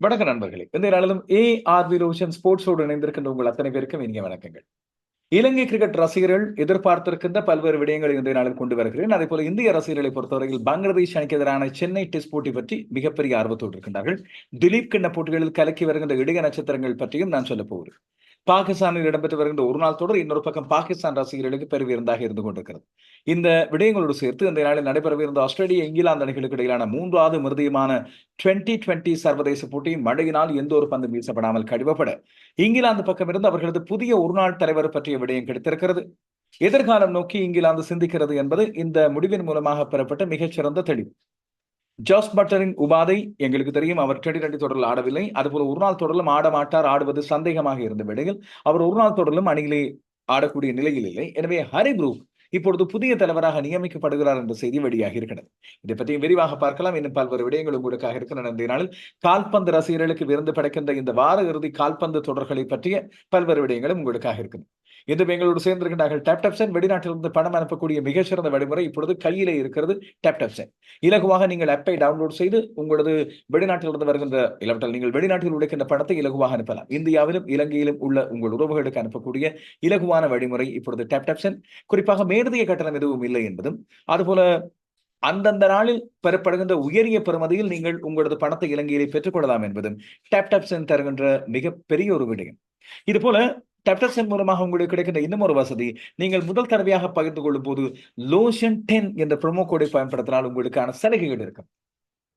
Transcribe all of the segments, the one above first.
வணக்க நண்பர்களே இந்த நாளிலும் ஏ ஆர் வி ரோஷன் ஸ்போர்ட்ஸோடு இணைந்திருக்கின்ற உங்கள் அத்தனை பேருக்கும் இனிய வணக்கங்கள். இலங்கை கிரிக்கெட் ரசிகர்கள் எதிர்பார்த்திருக்கின்ற பல்வேறு விடயங்களை இந்த நாளில் கொண்டு வருகிறேன். அதே போல இந்திய ரசிகர்களை பொறுத்தவரையில் பங்களாதேஷ் அணிக்கு எதிரான சென்னை டெஸ்ட் போட்டி பற்றி மிகப்பெரிய ஆர்வத்தோடு இருக்கின்றார்கள். திலீப் கிண்ண போட்டிகளில் கலக்கி வருகின்ற இடைய நட்சத்திரங்கள் பற்றியும் நான் சொல்ல போகிறேன். பாகிஸ்தானில் இடம்பெற்று வருகின்ற ஒரு நாள் தொடர் இன்னொரு பக்கம் பாகிஸ்தான் ரசிகர்களுக்கு பெருவிருந்தாக இருந்து கொண்டிருக்கிறது. இந்த விடயங்களோடு சேர்த்து இந்த நாளில் நடைபெறவிருந்த ஆஸ்திரேலிய இங்கிலாந்து அணிகளுக்கு இடையிலான மூன்றாவது மிருதியமான டுவெண்டி டுவெண்டி சர்வதேச போட்டி மழையினால் எந்த ஒரு பந்து வீசப்படாமல் கழுவப்பட இங்கிலாந்து பக்கமிருந்து அவர்களது புதிய ஒருநாள் தலைவர் பற்றிய விடயம் கிடைத்திருக்கிறது. எதிர்காலம் நோக்கி இங்கிலாந்து சிந்திக்கிறது என்பது இந்த முடிவின் மூலமாக பெறப்பட்ட மிகச்சிறந்த தெளிவு. ஜாஸ் பட்டரின் உபாதை எங்களுக்கு தெரியும். அவர் டெடி ரெண்டு தொடரில் ஆடவில்லை. அதுபோல ஒரு நாள் தொடரிலும் ஆட மாட்டார். ஆடுவது சந்தேகமாக இருந்த வேளையில் அவர் ஒரு நாள் தொடரிலும் அணியிலே ஆடக்கூடிய நிலையில் இல்லை. எனவே ஹரி குரூப் இப்பொழுது புதிய தலைவராக நியமிக்கப்படுகிறார் என்ற செய்தி வெளியாகி இருக்கிறது. இதை பற்றி விரிவாக பார்க்கலாம். இன்னும் பல்வேறு விடயங்கள் உங்களுக்காக இருக்கின்றன. இந்த நாளில் கால்பந்து ரசிகர்களுக்கு விருந்து படைக்கின்ற இந்த வார இறுதி கால்பந்து தொடர்களை பற்றிய பல்வேறு விடயங்களும் உங்களுக்காக இருக்குது இந்த எங்களோடு சேர்ந்திருக்கின்றார்கள்? டேப்டப்சன் வெளிநாட்டிலிருந்து பணம் அனுப்பக்கூடிய மிக சிறந்த வழிமுறை இப்பொழுது கையிலே இருக்கிறது டேப்டப்சன் இலகுவாக நீங்கள் ஆப்பை டவுன்லோட் செய்து உங்களது வெளிநாட்டிலிருந்து வருகின்ற இல்லாவிட்டால் நீங்கள் வெளிநாட்டில் உழைக்கின்ற பணத்தை இலகுவாக அனுப்பலாம். இந்தியாவிலும் இலங்கையிலும் உள்ள உங்கள் உறவுகளுக்கு அனுப்பக்கூடிய இலகுவான வழிமுறை இப்பொழுது டேப்டப்சன் குறிப்பாக மேலதிக கட்டணம் எதுவும் இல்லை என்பதும் அதுபோல அந்தந்த நாளில் பெறப்படுகின்ற உயரிய பெறுமதியில் நீங்கள் உங்களது பணத்தை இலங்கையிலே பெற்றுக்கொள்ளலாம் என்பதும் டேப்டப்சன் தருகின்ற மிக பெரிய ஒரு விடயம். இது போல டெப்டசன் மூலமாக உங்களுக்கு கிடைக்கின்ற இன்னும் ஒரு வசதி. நீங்கள் முதல் தடவையாக பகிர்ந்து கொள்ளும் போது லோஷன் டென் என்ற ப்ரோமோ கோடை பயன்படுத்தினால் உங்களுக்கான சலுகைகள் இருக்கும்.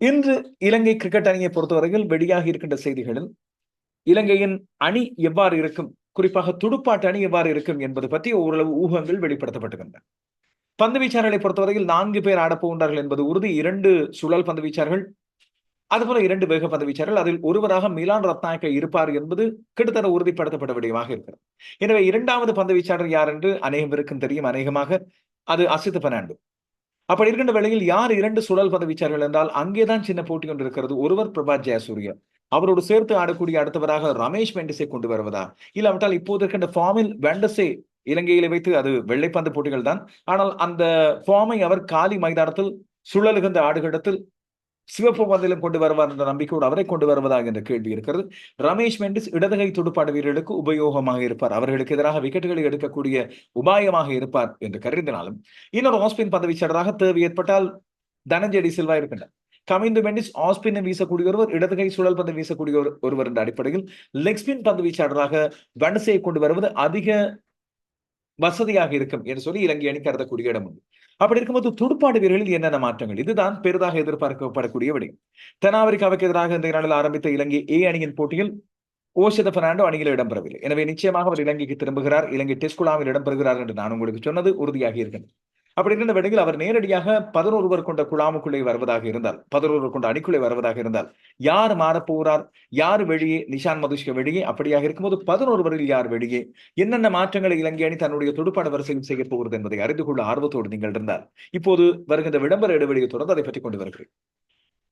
இன்று இலங்கை கிரிக்கெட் அணியை பொறுத்தவரையில் வெளியாகி இருக்கின்ற செய்திகளில் இலங்கையின் அணி எவ்வாறு இருக்கும்? குறிப்பாக துடுப்பாட்ட அணி எவ்வாறு இருக்கும் என்பது பற்றி ஓரளவு ஊகங்கள் வெளிப்படுத்தப்பட்டுகின்றன. பந்து வீச்சாளர்களை பொறுத்தவரையில் நான்கு பேர் ஆடப்போகின்றார்கள் என்பது உறுதி. இரண்டு சுழல் பந்து வீச்சார்கள் அதுபோல இரண்டு வேக பந்து வீச்சார்கள் அதில் ஒருவராக மிலான் ரத்நாயக்க இருப்பார் என்பது கிட்டத்தட்ட உறுதிப்படுத்தப்பட்ட விடயமாக இருக்கிறது. எனவே இரண்டாவது பந்து வீச்சாளர் யார் என்று அநேகம் இருக்கும் தெரியும். அநேகமாக அது அசித் பெர்னாண்டோ. அப்படி இருக்கின்ற வேளையில் யார் இரண்டு சுழல் பதவிச்சார்கள் என்றால் அங்கேதான் சின்ன போட்டி கொண்டு இருக்கிறது. ஒருவர் பிரபாத் ஜெயசூரிய அவரோடு சேர்த்து ஆடக்கூடிய அடுத்தவராக ரமேஷ் வெண்டசே கொண்டு வருவதா? இல்லாவிட்டால் இப்போது இருக்கின்ற ஃபார்மில் வெண்டசே இலங்கையில வைத்து அது வெள்ளைப்பந்து போட்டிகள் தான். ஆனால் அந்த ஃபார்மை அவர் காலி மைதானத்தில் சுழலுகின்ற ஆடுகளிடத்தில் சிவப்பு பந்திலும் கொண்டு வருவார் என்ற நம்பிக்கையோடு அவரை கொண்டு வருவதாக என்ற கேள்வி இருக்கிறது. ரமேஷ் மெண்டிஸ் இடதுகை துடுப்பாடு வீரர்களுக்கு உபயோகமாக இருப்பார். அவர்களுக்கு எதிராக விக்கெட்டுகளை எடுக்கக்கூடிய உபாயமாக இருப்பார் என்று கருதினாலும் இன்னொரு ஆஸ்பின் பதவிச்சாளராக தேவை ஏற்பட்டால் தனஞ்செடி சில்வா இருக்கின்றார். கமிந்து மெண்டிஸ் ஆஸ்பின் வீசக்கூடிய ஒருவர் இடதுகை சுழல் பந்து வீசக்கூடிய ஒருவர் என்ற அடிப்படையில் லெக் ஸ்பின் பந்து வீச்சாளராக வனசையை கொண்டு வருவது அதிக வசதியாக இருக்கும் என்று சொல்லி இலங்கை அணி கருதக்கூடிய இடம் உண்டு. அப்படி இருக்கும்போது துடுப்பாடு வீரர்களில் என்னென்ன மாற்றங்கள்? இதுதான் பெரிதாக எதிர்பார்க்கப்படக்கூடிய விடயம் தென்னாப்பிரிக்காவுக்கு எதிராக இந்த நாளில் ஆரம்பித்த இலங்கை ஏ அணியின் போட்டியில் ஓஷத பெர்னாண்டோ அணியில் இடம்பெறவில்லை. எனவே நிச்சயமாக அவர் இலங்கைக்கு திரும்புகிறார். இலங்கை டெஸ்ட் குழாவில் இடம்பெறுகிறார் என்று நான் உங்களுக்கு சொன்னது உறுதியாக இருக்கிறது. அப்படி இருந்த அவர் நேரடியாக பதினொருவர் கொண்ட குழாமுக்குள்ளே வருவதாக இருந்தால் பதினொருவர் கொண்ட அணிக்குள்ளே வருவதாக இருந்தால் யார் மாறப்போகிறார் யார் வெளியே? நிஷான் மதுஷ்க வெளியே? அப்படியாக இருக்கும்போது பதினொருவரில் யார் வெளியே? என்னென்ன மாற்றங்களை இலங்கை அணி தன்னுடைய துடுப்பாட வரிசையில் செய்ய போகிறது என்பதை அறிந்து கொள்ள ஆர்வத்தோடு நீங்கள் இருந்தால் இப்போது வருகின்ற விளம்பர இடைவெளியை தொடர்ந்து அதை பற்றி கொண்டு வருகிறேன்.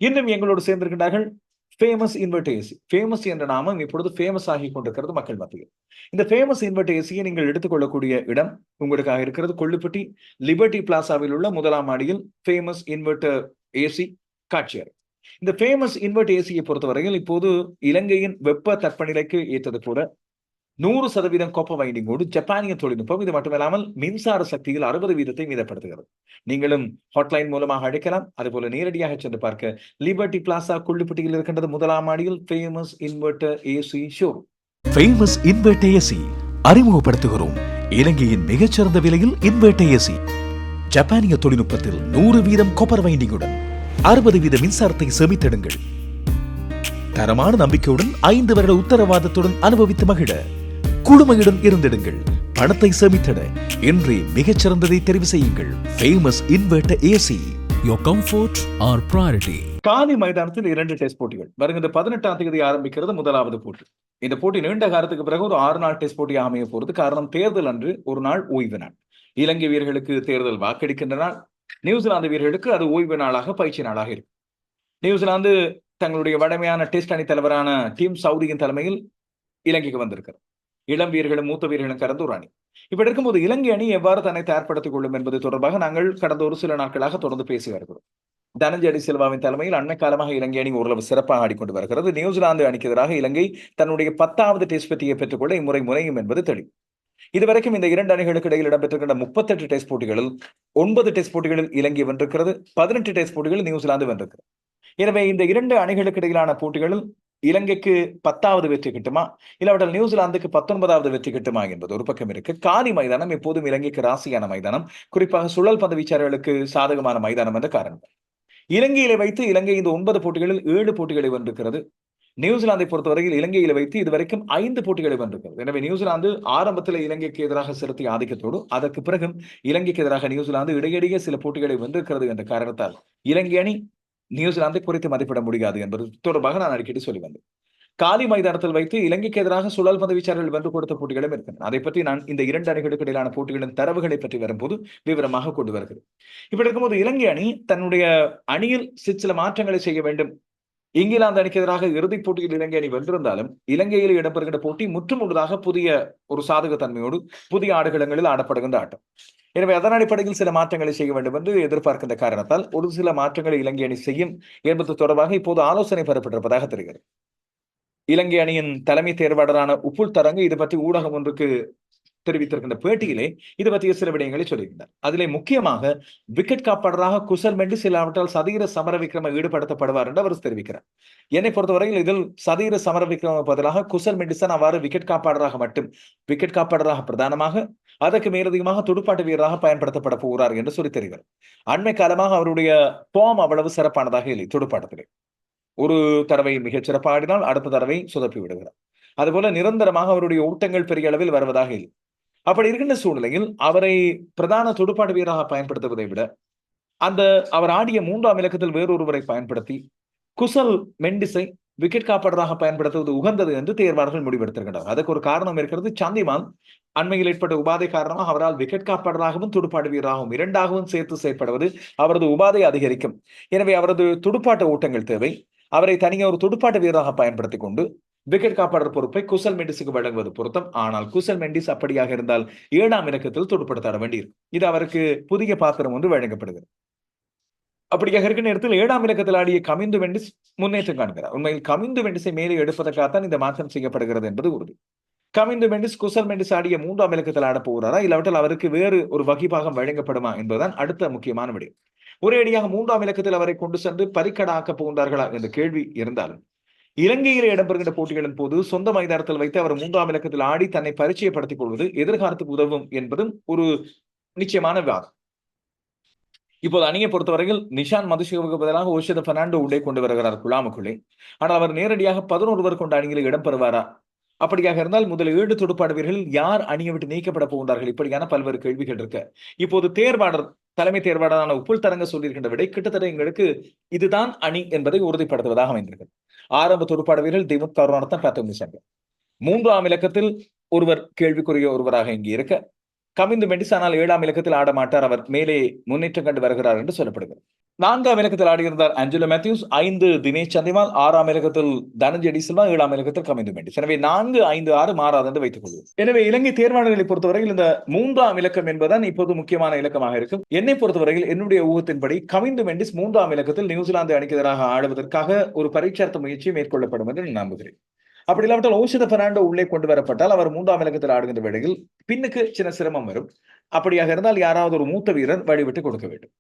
இன்னும் எங்களோடு சேர்ந்திருக்கின்றார்கள் ஃபேமஸ் இன்வெர்ட் ஏசி ஃபேமஸ் என்ற நாமம் இப்பொழுது ஃபேமஸ் ஆகி கொண்டிருக்கிறது மக்கள் மத்தியில். இந்த ஃபேமஸ் இன்வெர்ட் ஏசியை நீங்கள் எடுத்துக்கொள்ளக்கூடிய இடம் உங்களுக்காக இருக்கிறது கொள்ளுப்பட்டி லிபர்டி பிளாசாவில் உள்ள முதலாம் மாடியில் ஃபேமஸ் இன்வெர்டர் ஏசி காட்சியர் இந்த ஃபேமஸ் இன்வெர்ட் ஏசியை பொறுத்தவரையில் இப்போது இலங்கையின் வெப்ப தட்பநிலைக்கு ஏற்றது போல நூறு சதவீதம் கோப்ப வைண்டிங்கோடு ஜப்பானிய தொழில்நுட்பம். இது மட்டுமில்லாமல் மின்சார சக்தியில் அறுபது வீதத்தை மீதப்படுத்துகிறது நீங்களும் ஹாட்லைன் மூலமாக அழைக்கலாம். அதுபோல நேரடியாக சென்று பார்க்க லிபர்டி பிளாசா குள்ளுப்பட்டியில் இருக்கின்றது முதலாம் மாடியில் Famous inverter AC show Famous inverter AC அறிமுகப்படுத்துகிறோம். இலங்கையின் மிகச்சிறந்த விலையில் இன்வெர்டர் ஏசி ஜப்பானிய தொழில்நுட்பத்தில் நூறு வீதம் கோப்பர் வைண்டிங்குடன் அறுபது வீத மின்சாரத்தை சேமித்திடுங்கள். தரமான நம்பிக்கையுடன் ஐந்து வருட உத்தரவாதத்துடன் அனுபவித்து மகிழ. குழுமையுடன் இருந்திடுங்கள். பணத்தை சேமித்திட இன்றே மிகச்சிறந்ததை தெரிவு செய்யுங்கள். Famous invert AC Your comfort our priority. காலி மைதானத்தில் இரண்டு டெஸ்ட் போட்டிகள். வருகின்ற பதினெட்டாம் தேதி ஆரம்பிக்கிறது முதலாவது போட்டி. இந்த போட்டி நீண்ட காலத்துக்கு பிறகு ஒரு ஆறு நாள் டெஸ்ட் போட்டியாக அமைய போறது காரணம் தேர்தல் அன்று ஒரு நாள் ஓய்வு நாள். இலங்கை வீரர்களுக்கு தேர்தல் வாக்கெடுக்கின்ற நாள். நியூசிலாந்து வீரர்களுக்கு அது ஓய்வு நாளாக பயிற்சி நாளாக இருக்கு நியூசிலாந்து தங்களுடைய வடமையான டெஸ்ட் அணி தலைவரான டீம் சவுதியின் தலைமையில் இலங்கைக்கு வந்திருக்கிறது. இளம் வீரர்களும் மூத்த வீரர்களும் கலந்து ஒரு அணி. இப்படி இருக்கும்போது இலங்கை அணி எவ்வாறு தன்னை தயார்படுத்திக் கொள்ளும் என்பது தொடர்பாக நாங்கள் கடந்த ஒரு சில நாட்களாக தொடர்ந்து பேசி வருகிறோம். தனஞ்சடி சில்வாவின் தலைமையில் அண்மை காலமாக இலங்கை அணி ஓரளவு சிறப்பாக ஆடிக்கொண்டு வருகிறது. நியூசிலாந்து அணிக்கு எதிராக இலங்கை தன்னுடைய பத்தாவது டெஸ்ட் வெற்றியை பெற்றுக்கொள்ள இம்முறை முனையும் என்பது தெளிவு. இதுவரைக்கும் இந்த இரண்டு அணிகளுக்கு இடையில் இடம்பெற்றிருக்கின்ற முப்பத்தெட்டு டெஸ்ட் போட்டிகளில் ஒன்பது டெஸ்ட் போட்டிகளில் இலங்கை வென்றிருக்கிறது. பதினெட்டு டெஸ்ட் போட்டிகளில் நியூசிலாந்து வென்றிருக்கிறது. எனவே இந்த இரண்டு அணிகளுக்கு இடையிலான போட்டிகளில் இலங்கைக்கு பத்தாவது வெற்றி கிட்டுமா? இல்லாவிட்டால் நியூசிலாந்துக்கு பத்தொன்பதாவது வெற்றி கிட்டுமா என்பது ஒரு பக்கம் இருக்கு. காலி மைதானம் எப்போதும் இலங்கைக்கு ராசியான மைதானம். குறிப்பாக சுழல் பந்து வீச்சாளர்களுக்கு சாதகமான மைதானம் என்ற காரணம். இலங்கையில வைத்து இலங்கை இந்த ஒன்பது போட்டிகளில் ஏழு போட்டிகளை வென்றிருக்கிறது. நியூசிலாந்தை பொறுத்தவரையில் இலங்கையில வைத்து இதுவரைக்கும் ஐந்து போட்டிகளை வென்றிருக்கிறது. எனவே நியூசிலாந்து ஆரம்பத்தில் இலங்கைக்கு எதிராக செலுத்திய ஆதிக்கத்தோடு அதற்கு பிறகு இலங்கைக்கு எதிராக நியூசிலாந்து இடையிடையே சில போட்டிகளை வென்றிருக்கிறது என்ற காரணத்தால் இலங்கை அணி நியூசிலாந்தை குறைத்து மதிப்பிட முடியாது என்பது தொடர்பாக நான் அடிக்கடி சொல்லி வந்தேன். காலி மைதானத்தில் வைத்து இலங்கைக்கு எதிராக சுழல் பந்து வீச்சாளர்கள் வென்று கொடுத்த போட்டிகளும் இருக்கின்றன. அதை பற்றி நான் இந்த இரண்டு அணிகளுக்கு இடையிலான போட்டிகளின் தரவுகளை பற்றி வரும்போது விவரமாக கொண்டு வருகிறது இப்படி இருக்கும்போது இலங்கை அணி தன்னுடைய அணியில் சில மாற்றங்களை செய்ய வேண்டும். இங்கிலாந்து அணிக்கு எதிராக இறுதிப் போட்டியில் இலங்கை அணி வென்றிருந்தாலும் இலங்கையில் இடம்பெறுகின்ற போட்டி முற்றும் முழுதாக புதிய ஒரு சாதக தன்மையோடு புதிய ஆடுகளங்களில் ஆடப்படுகின்ற ஆட்டம். எனவே அதன் அடிப்படையில் சில மாற்றங்களை செய்ய வேண்டும் என்று எதிர்பார்க்கின்ற காரணத்தால் ஒரு சில மாற்றங்களை இலங்கை அணி செய்யும் என்பது தொடர்பாக இப்போது ஆலோசனை பெறப்பட்டிருப்பதாக தெரிகிறது. இலங்கை அணியின் தலைமை தேர்வாளரான உப்புல் தரங்கு இது பற்றி ஊடகம் ஒன்றுக்கு தெரிவித்திருக்கின்ற பேட்டியிலே இது பற்றிய சில விடயங்களை சொல்லியிருந்தார் அதிலே முக்கியமாக விக்கெட் காப்பாளராக குசல் மெண்டிஸ் இல்லாவிட்டால் சதீர சமர விக்ரம ஈடுபடுத்தப்படுவார் என்று அவர் தெரிவிக்கிறார். என்னை பொறுத்தவரையில் இதில் சதீர சமர விக்ரம பதிலாக குசல் மெண்டிசன் அவ்வாறு விக்கெட் காப்பாளராக மட்டும் விக்கெட் காப்பாளராக பிரதானமாக அதற்கு மேலதிகமாக துடுப்பாட்ட வீரராக பயன்படுத்தப்பட போகிறார் என்று சொல்லி தெரிகிறது. அண்மை காலமாக அவருடைய பாம் அவ்வளவு சிறப்பானதாக இல்லை துடுப்பாட்டத்திலே. ஒரு தடவை மிகச் சிறப்பாடினால் அடுத்த தடவை சுதப்பி விடுகிறார். அதுபோல நிரந்தரமாக அவருடைய ஓட்டங்கள் பெரிய அளவில் வருவதாக இல்லை. அப்படி இருக்கின்ற சூழ்நிலையில் அவரை பிரதான துடுப்பாட்ட வீரராக பயன்படுத்துவதை விட அந்த அவர் ஆடிய மூன்றாம் இலக்கத்தில் வேறொருவரை பயன்படுத்தி குசல் மெண்டிஸை விக்கெட் காப்பாளராக பயன்படுத்துவது உகந்தது என்று தேர்வாளர்கள் முடிவெடுத்திருக்கின்றனர். அதுக்கு ஒரு காரணம் இருக்கிறது. சந்திமான் அண்மையில் ஏற்பட்ட உபாதை காரணமாக அவரால் விக்கெட் காப்பாளராகவும் துடுப்பாட்ட வீரராகவும் இரண்டாகவும் சேர்த்து செயற்படுவது அவரது உபாதை அதிகரிக்கும். எனவே அவரது துடுப்பாட்ட ஓட்டங்கள் தேவை. அவரை தனியாக ஒரு துடுப்பாட்ட வீரராக பயன்படுத்தி கொண்டு விக்கெட் காப்பாளர் பொறுப்பை குசல் மெண்டிஸுக்கு வழங்குவது பொருத்தம். ஆனால் குசல் மெண்டிஸ் அப்படியாக இருந்தால் ஏழாம் இலக்கத்தில் துடுப்படுத்தாட வேண்டியிருக்கும். இது அவருக்கு புதிய பாத்திரம் ஒன்று வழங்கப்படுகிறது. அப்படியாக இருக்கிற நேரத்தில் ஏழாம் இலக்கத்தில் ஆடிய கமிந்து வெண்டிஸ் முன்னேற்றம் காண்கிறார். உண்மையில் கமிந்து வெண்டிஸை மேலே எடுப்பதற்காகத்தான் இந்த மாற்றம் செய்யப்படுகிறது என்பது உறுதி. கவிந்து மெண்டிஸ் குசல் மெண்டிஸ் ஆடிய மூன்றாம் இலக்கத்தில் ஆட போகிறாரா? இல்லாவிட்டால் அவருக்கு வேறு ஒரு வகிபாகம் வழங்கப்படுமா என்பதுதான் அடுத்த முக்கியமான விடயம் ஒரேடியாக மூன்றாம் இலக்கத்தில் அவரை கொண்டு சென்று பறிக்கடாக்க போகின்றார்களா என்ற கேள்வி இருந்தாலும் இலங்கையில் இடம்பெறுகின்ற போட்டிகளின் போது சொந்த மைதானத்தில் வைத்து அவர் மூன்றாம் இலக்கத்தில் ஆடி தன்னை பரிச்சயப்படுத்திக் கொள்வது எதிர்காலத்துக்கு உதவும் என்பதும் ஒரு நிச்சயமான வாதம் இப்போது அணியை பொறுத்தவரையில் நிஷான் மதுஷிவுக்கு பதிலாக ஓஷத பெர்னாண்டோ உள்ளே கொண்டு வருகிறார் குழாமுக்குள்ளே ஆனால் அவர் நேரடியாக பதினொருவர் கொண்ட அணியில் இடம் பெறுவாரா அப்படியாக இருந்தால் முதல் ஏழு துடுப்பாடுவீர்கள் யார் அணியை விட்டு நீக்கப்பட போகின்றார்கள்? இப்படியான பல்வேறு கேள்விகள் இருக்கு. இப்போது தேர்வாளர் தலைமை தேர்வாளரான உப்புல் தரங்க சொல்லியிருக்கின்ற விடை கிட்டத்தட்ட எங்களுக்கு இதுதான் அணி என்பதை உறுதிப்படுத்துவதாக அமைந்திருக்கு ஆரம்ப துடுப்பாட வீரர்கள் திமுக கருணாரத்தான் பத்தொன்பது மூன்றாம் இலக்கத்தில் ஒருவர் கேள்விக்குரிய ஒருவராக இங்கு இருக்க கவிந்து மெண்டிஸ் ஆனால் ஏழாம் இலக்கத்தில் ஆட மாட்டார் அவர் மேலே முன்னேற்றம் கண்டு வருகிறார் என்று சொல்லப்படுகிறது. நான்காம் இலக்கத்தில் ஆடியிருந்தார் அஞ்சலோ மேத்யூஸ் ஐந்து தினேஷ் சந்திமால் ஆறாம் இலக்கத்தில் தனஞ்செடி சில்வா ஏழாம் இலக்கத்தில் கமிந்து மெண்டிஸ் எனவே நான்கு ஐந்து ஆறு மாறாது என்று வைத்துக் கொள்வோம். எனவே இலங்கை தேர்வாளர்களை பொறுத்தவரையில் இந்த மூன்றாம் இலக்கம் என்பதுதான் இப்போது முக்கியமான இலக்கமாக இருக்கும். என்னை பொறுத்தவரையில் என்னுடைய ஊகத்தின்படி கமிந்து மெண்டிஸ் மூன்றாம் இலக்கத்தில் நியூசிலாந்து அணிக்கு எதிராக ஆடுவதற்காக ஒரு பரீட்சார்த்த முயற்சி மேற்கொள்ளப்படும் என்று நான் நம்புகிறேன். அப்படி இல்லாவிட்டால் ஓஷத பெர்னாண்டோ உள்ளே கொண்டு வரப்பட்டால் அவர் மூன்றாம் இலக்கத்தில் ஆடுகின்ற வேளையில் பின்னுக்கு சின்ன சிரமம் வரும். அப்படியாக இருந்தால் யாராவது ஒரு மூத்த வீரர் வழிவிட்டு கொடுக்க வேண்டும்.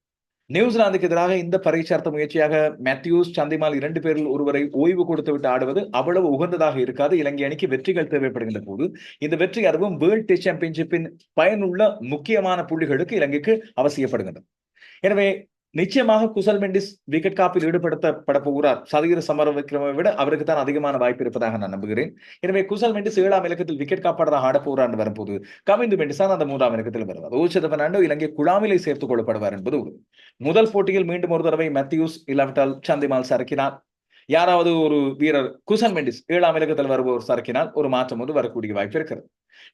நியூசிலாந்துக்கு எதிராக இந்த பரீட்சார்த்த முயற்சியாக மேத்யூஸ் சந்திமால் இரண்டு பேரில் ஒருவரை ஓய்வு கொடுத்து விட்டு ஆடுவது அவ்வளவு உகந்ததாக இருக்காது. இலங்கை அணிக்கு வெற்றிகள் தேவைப்படுகின்ற போது இந்த வெற்றி அதுவும் வேர்ல்ட் டெஸ்ட் சாம்பியன்ஷிப்பின் பயனுள்ள முக்கியமான புள்ளிகளுக்கு இலங்கைக்கு அவசியப்படுகின்றது. எனவே நிச்சயமாக குசல் மெண்டிஸ் விக்கெட் காப்பில் ஈடுபடுத்தப்பட போகிறார் சதவீத சமர விக்ரமை விட அவருக்கு தான் அதிகமான வாய்ப்பு இருப்பதாக நான் நம்புகிறேன். எனவே குசல் மெண்டிஸ் ஏழாம் இலக்கத்தில் விக்கெட் காப்பாளராக ஆட போகிறார் என்று வரும்போது கமிந்து மெண்டிஸ் தான் அந்த மூன்றாம் இலக்கத்தில் வருவார். ஓச்சத பெர்னாண்டோ இலங்கை குழாமிலே சேர்த்துக் கொள்ளப்படுவார் என்பது முதல் போட்டியில் மீண்டும் ஒரு தடவை மேத்யூஸ் இல்லாவிட்டால் சந்திமால் சரக்கினார் யாராவது ஒரு வீரர் குசன் மெண்டிஸ் ஏழாம் இலக்கத்தில் வருபவர் சரக்கினால் ஒரு மாற்றம் வந்து வரக்கூடிய வாய்ப்பு இருக்கிறது.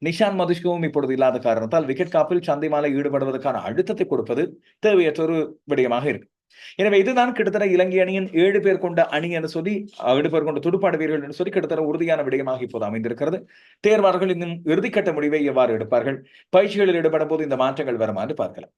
நிஷான் மதுஷ்கவும் இப்பொழுது இல்லாத காரணத்தால் விக்கெட் காப்பில் சந்தைமாலை ஈடுபடுவதற்கான அழுத்தத்தை கொடுப்பது தேவையற்ற ஒரு விடயமாக இருக்கு. எனவே இதுதான் கிட்டத்தட்ட இலங்கை அணியின் ஏழு பேர் கொண்ட அணி என்று சொல்லி ஏழு பேர் கொண்ட துடுப்பாடு வீரர்கள் என்று சொல்லி கிட்டத்தட்ட உறுதியான விடயமாக இப்போது அமைந்திருக்கிறது. தேர்வாளர்கள் இன்னும் இறுதிக்கட்ட முடிவை எவ்வாறு எடுப்பார்கள்? பயிற்சிகளில் ஈடுபடும் போது இந்த மாற்றங்கள் வருமா என்று பார்க்கலாம்.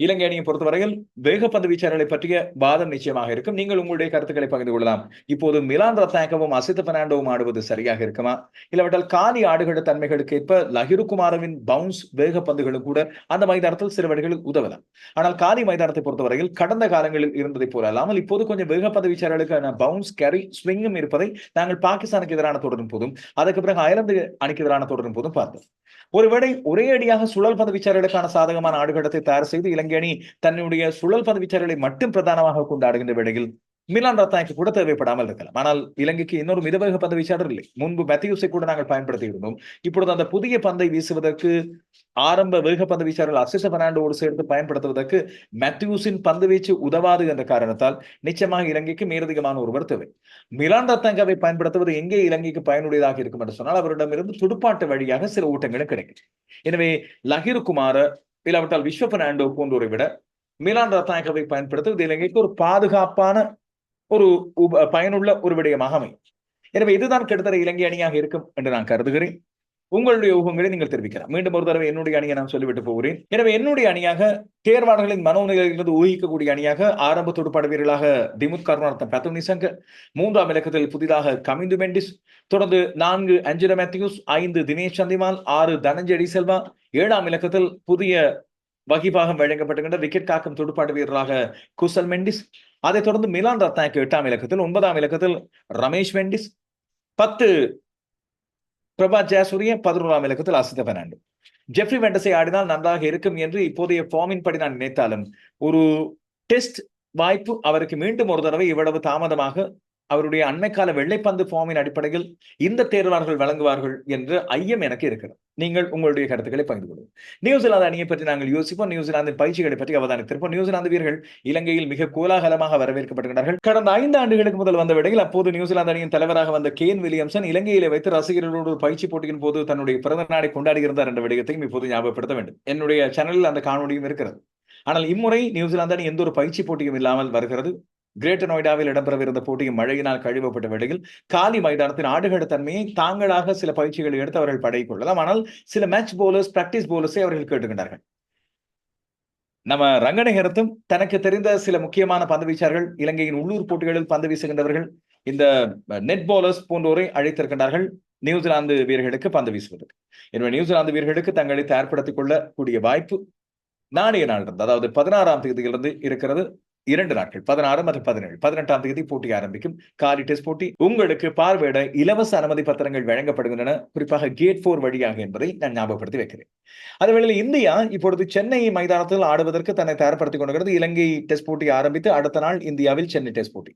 இலங்கை அணியை பொறுத்தவரையில் வேகப்பந்து வீச்சாளர்களை பற்றிய வாதம் நிச்சயமாக இருக்கும். நீங்கள் உங்களுடைய கருத்துக்களை பகிர்ந்து கொள்ளலாம். இப்போது மிலான் ரத்தாக்கவும் அசித்த பெர்னாண்டோவும் ஆடுவது சரியாக இருக்குமா? இல்லவற்றால் காலி ஆடுகள தன்மைகளுக்கு ஏற்ப லஹிருகுமாரவின் பவுன்ஸ் வேகப்பந்துகளும் கூட அந்த மைதானத்தில் சில வழிகளில் உதவலாம். ஆனால் காலி மைதானத்தை பொறுத்தவரையில் கடந்த காலங்களில் இருந்ததை போல அல்லாமல் இப்போது கொஞ்சம் வேகப்பந்து வீச்சாளர்களுக்கான பவுன்ஸ் கேரி ஸ்விங்கும் இருப்பதை நாங்கள் பாகிஸ்தானுக்கு எதிரான தொடரும் போதும் அதுக்கு பிறகு அயர்லாந்து அணிக்கு எதிரான தொடரும் போதும் பார்த்தோம் ஒருவேளை ஒரே அடியாக சுழல் பந்து வீச்சாளர்களுக்கான சாதகமான ஆடுகளத்தை தயார் செய்து இலங்கை அணி தன்னுடைய சுழல் பந்து வீச்சாளர்களை மட்டும் பிரதானமாக கொண்டாடுகின்ற வேளையில் மிலான் ரத்தாய்க்கு கூட தேவைப்படாமல் இருக்கலாம். ஆனால் இலங்கைக்கு இன்னொரு மிதவேக பந்து வீச்சாளர் இல்லை முன்பு மெத்தியூஸை கூட நாங்கள் பயன்படுத்தி இருந்தோம். இப்பொழுது அந்த புதிய பந்தை வீசுவதற்கு ஆரம்ப வேக பந்து வீச்சாளர்கள் அசிச பெர்னாண்டோடு சேர்த்து பயன்படுத்துவதற்கு மெத்யூஸின் பந்து வீச்சு உதவாது என்ற காரணத்தால் நிச்சயமாக இலங்கைக்கு மேலதிகமான ஒருவர் தேவை. மிலான் ரத்தாங்காவை பயன்படுத்துவது எங்கே இலங்கைக்கு பயனுடையதாக இருக்கும் என்று சொன்னால் அவரிடமிருந்து துடுப்பாட்டு வழியாக சில ஊட்டங்களும் கிடைக்கும் எனவே லஹிருகுமார இல்லாவிட்டால் விஸ்வ பெர்னாண்டோ போன்றோரை விட மிலான் ரத்தாங்காவை பயன்படுத்துவது இலங்கைக்கு ஒரு பாதுகாப்பான ஒரு உப- பயனுள்ள ஒரு விடயமாக அமையும். எனவே இதுதான் கிட்டத்தட்ட இலங்கை அணியாக இருக்கும் என்று நான் கருதுகிறேன். உங்களுடைய ஊகங்களை நீங்கள் தெரிவிக்கலாம். மீண்டும் ஒரு தடவை என்னுடைய அணியை நான் சொல்லிவிட்டு போகிறேன். எனவே என்னுடைய அணியாக தேர்வாளர்களின் மனோநிலையிலிருந்து ஊகிக்கக்கூடிய அணியாக ஆரம்ப துடுப்பாடு வீரர்களாக திமுத் கருணாரத்தன் பேத்தம் நிசங்க மூன்றாம் இலக்கத்தில் புதிதாக கமிந்து மெண்டிஸ் தொடர்ந்து நான்கு அஞ்சுர மேத்யூஸ் ஐந்து தினேஷ் சந்திமால் ஆறு தனஞ்செடி செல்வா ஏழாம் இலக்கத்தில் புதிய வகிபாகம் வழங்கப்பட்டுகின்ற விக்கெட் காக்கும் துடுப்பாட்டு வீரராக குசல் மெண்டிஸ் அதைத் தொடர்ந்து மிலான் ரத்னாக்கு எட்டாம் இலக்கத்தில் ஒன்பதாம் இலக்கத்தில் ரமேஷ் வெண்டிஸ் பத்து பிரபா ஜெயசூரிய பதினோராம் இலக்கத்தில் அசித பெர்னாண்டோ. ஜெஃப்ரி வெண்டஸை ஆடினால் நன்றாக இருக்கும் என்று இப்போதைய ஃபார்மின் படி நான் நினைத்தாலும் ஒரு டெஸ்ட் வாய்ப்பு அவருக்கு மீண்டும் ஒரு தடவை இவ்வளவு தாமதமாக அவருடைய அண்மைக்கால வெள்ளைப்பந்து ஃபார்மின் அடிப்படையில் இந்த தேர்வாளர்கள் வழங்குவார்கள் என்ற ஐயம் எனக்கு இருக்கிறது. நீங்கள் உங்களுடைய கருத்துக்களை பகிர்ந்து கொள்ளுங்கள். நியூசிலாந்து அணியை பற்றி நாங்கள் யோசிப்போம். நியூசிலாந்தின் பயிற்சிகளை பற்றி அவதானித்திருப்போம். நியூசிலாந்து வீரர்கள் இலங்கையில் மிக கோலாகலமாக வரவேற்கப்படுகிறார்கள் கடந்த ஐந்து ஆண்டுகளுக்கு முதல் வந்த விடையில் அப்போது நியூசிலாந்து அணியின் தலைவராக வந்த கேன் வில்லியம்சன் இலங்கையிலே வைத்து ரசிகர்களோடு ஒரு பயிற்சி போட்டியின் போது தன்னுடைய பிறந்த நாளை கொண்டாடி இருந்தார் என்ற விடயத்தையும் இப்போது ஞாபகப்படுத்த வேண்டும். என்னுடைய சேனலில் அந்த காணொலியும் இருக்கிறது. ஆனால் இம்முறை நியூசிலாந்து அணி எந்த ஒரு பயிற்சி போட்டியும் இல்லாமல் வருகிறது. கிரேட்டர் நொய்டாவில் இடம்பெறவிருந்த போட்டியும் மழையினால் கழிவப்பட்ட வேளையில் காலி மைதானத்தின் ஆடுகட தன்மையை தாங்களாக சில பயிற்சிகளை எடுத்து அவர்கள் படைக்கொள்ளலாம் ஆனால் சில மேட்ச் போலர்ஸ் பிராக்டிஸ் போலர்ஸை அவர்கள் கேட்டுக்கின்றார்கள் நம்ம ரங்கநேகரத்தும் தனக்கு தெரிந்த சில முக்கியமான பந்து வீச்சார்கள் இலங்கையின் உள்ளூர் போட்டிகளில் பந்து வீசுகின்றவர்கள் இந்த நெட் போலர்ஸ் போன்றோரை அழைத்திருக்கின்றார்கள் நியூசிலாந்து வீரர்களுக்கு பந்து வீசுவதற்கு. எனவே நியூசிலாந்து வீரர்களுக்கு தங்களை தயார்படுத்திக் கொள்ளக்கூடிய வாய்ப்பு நாளைய நாள் இருந்து அதாவது பதினாறாம் தேதியிலிருந்து இருக்கிறது. இரண்டு நாட்கள் பதினாறு மற்றும் பதினேழு. பதினெட்டாம் தேதி போட்டி ஆரம்பிக்கும். காலி டெஸ்ட் போட்டி உங்களுக்கு பார்வையிட இலவச அனுமதி பத்திரங்கள் வழங்கப்படுகின்றன. குறிப்பாக கேட் போர் வழியாக என்பதை நான் ஞாபகப்படுத்தி வைக்கிறேன். அதேவேளையில் இந்தியா இப்பொழுது சென்னை மைதானத்தில் ஆடுவதற்கு தன்னை தயார்படுத்திக் கொண்டிருக்கிறது. இலங்கை டெஸ்ட் போட்டி ஆரம்பித்து அடுத்த நாள் இந்தியாவில் சென்னை டெஸ்ட் போட்டி.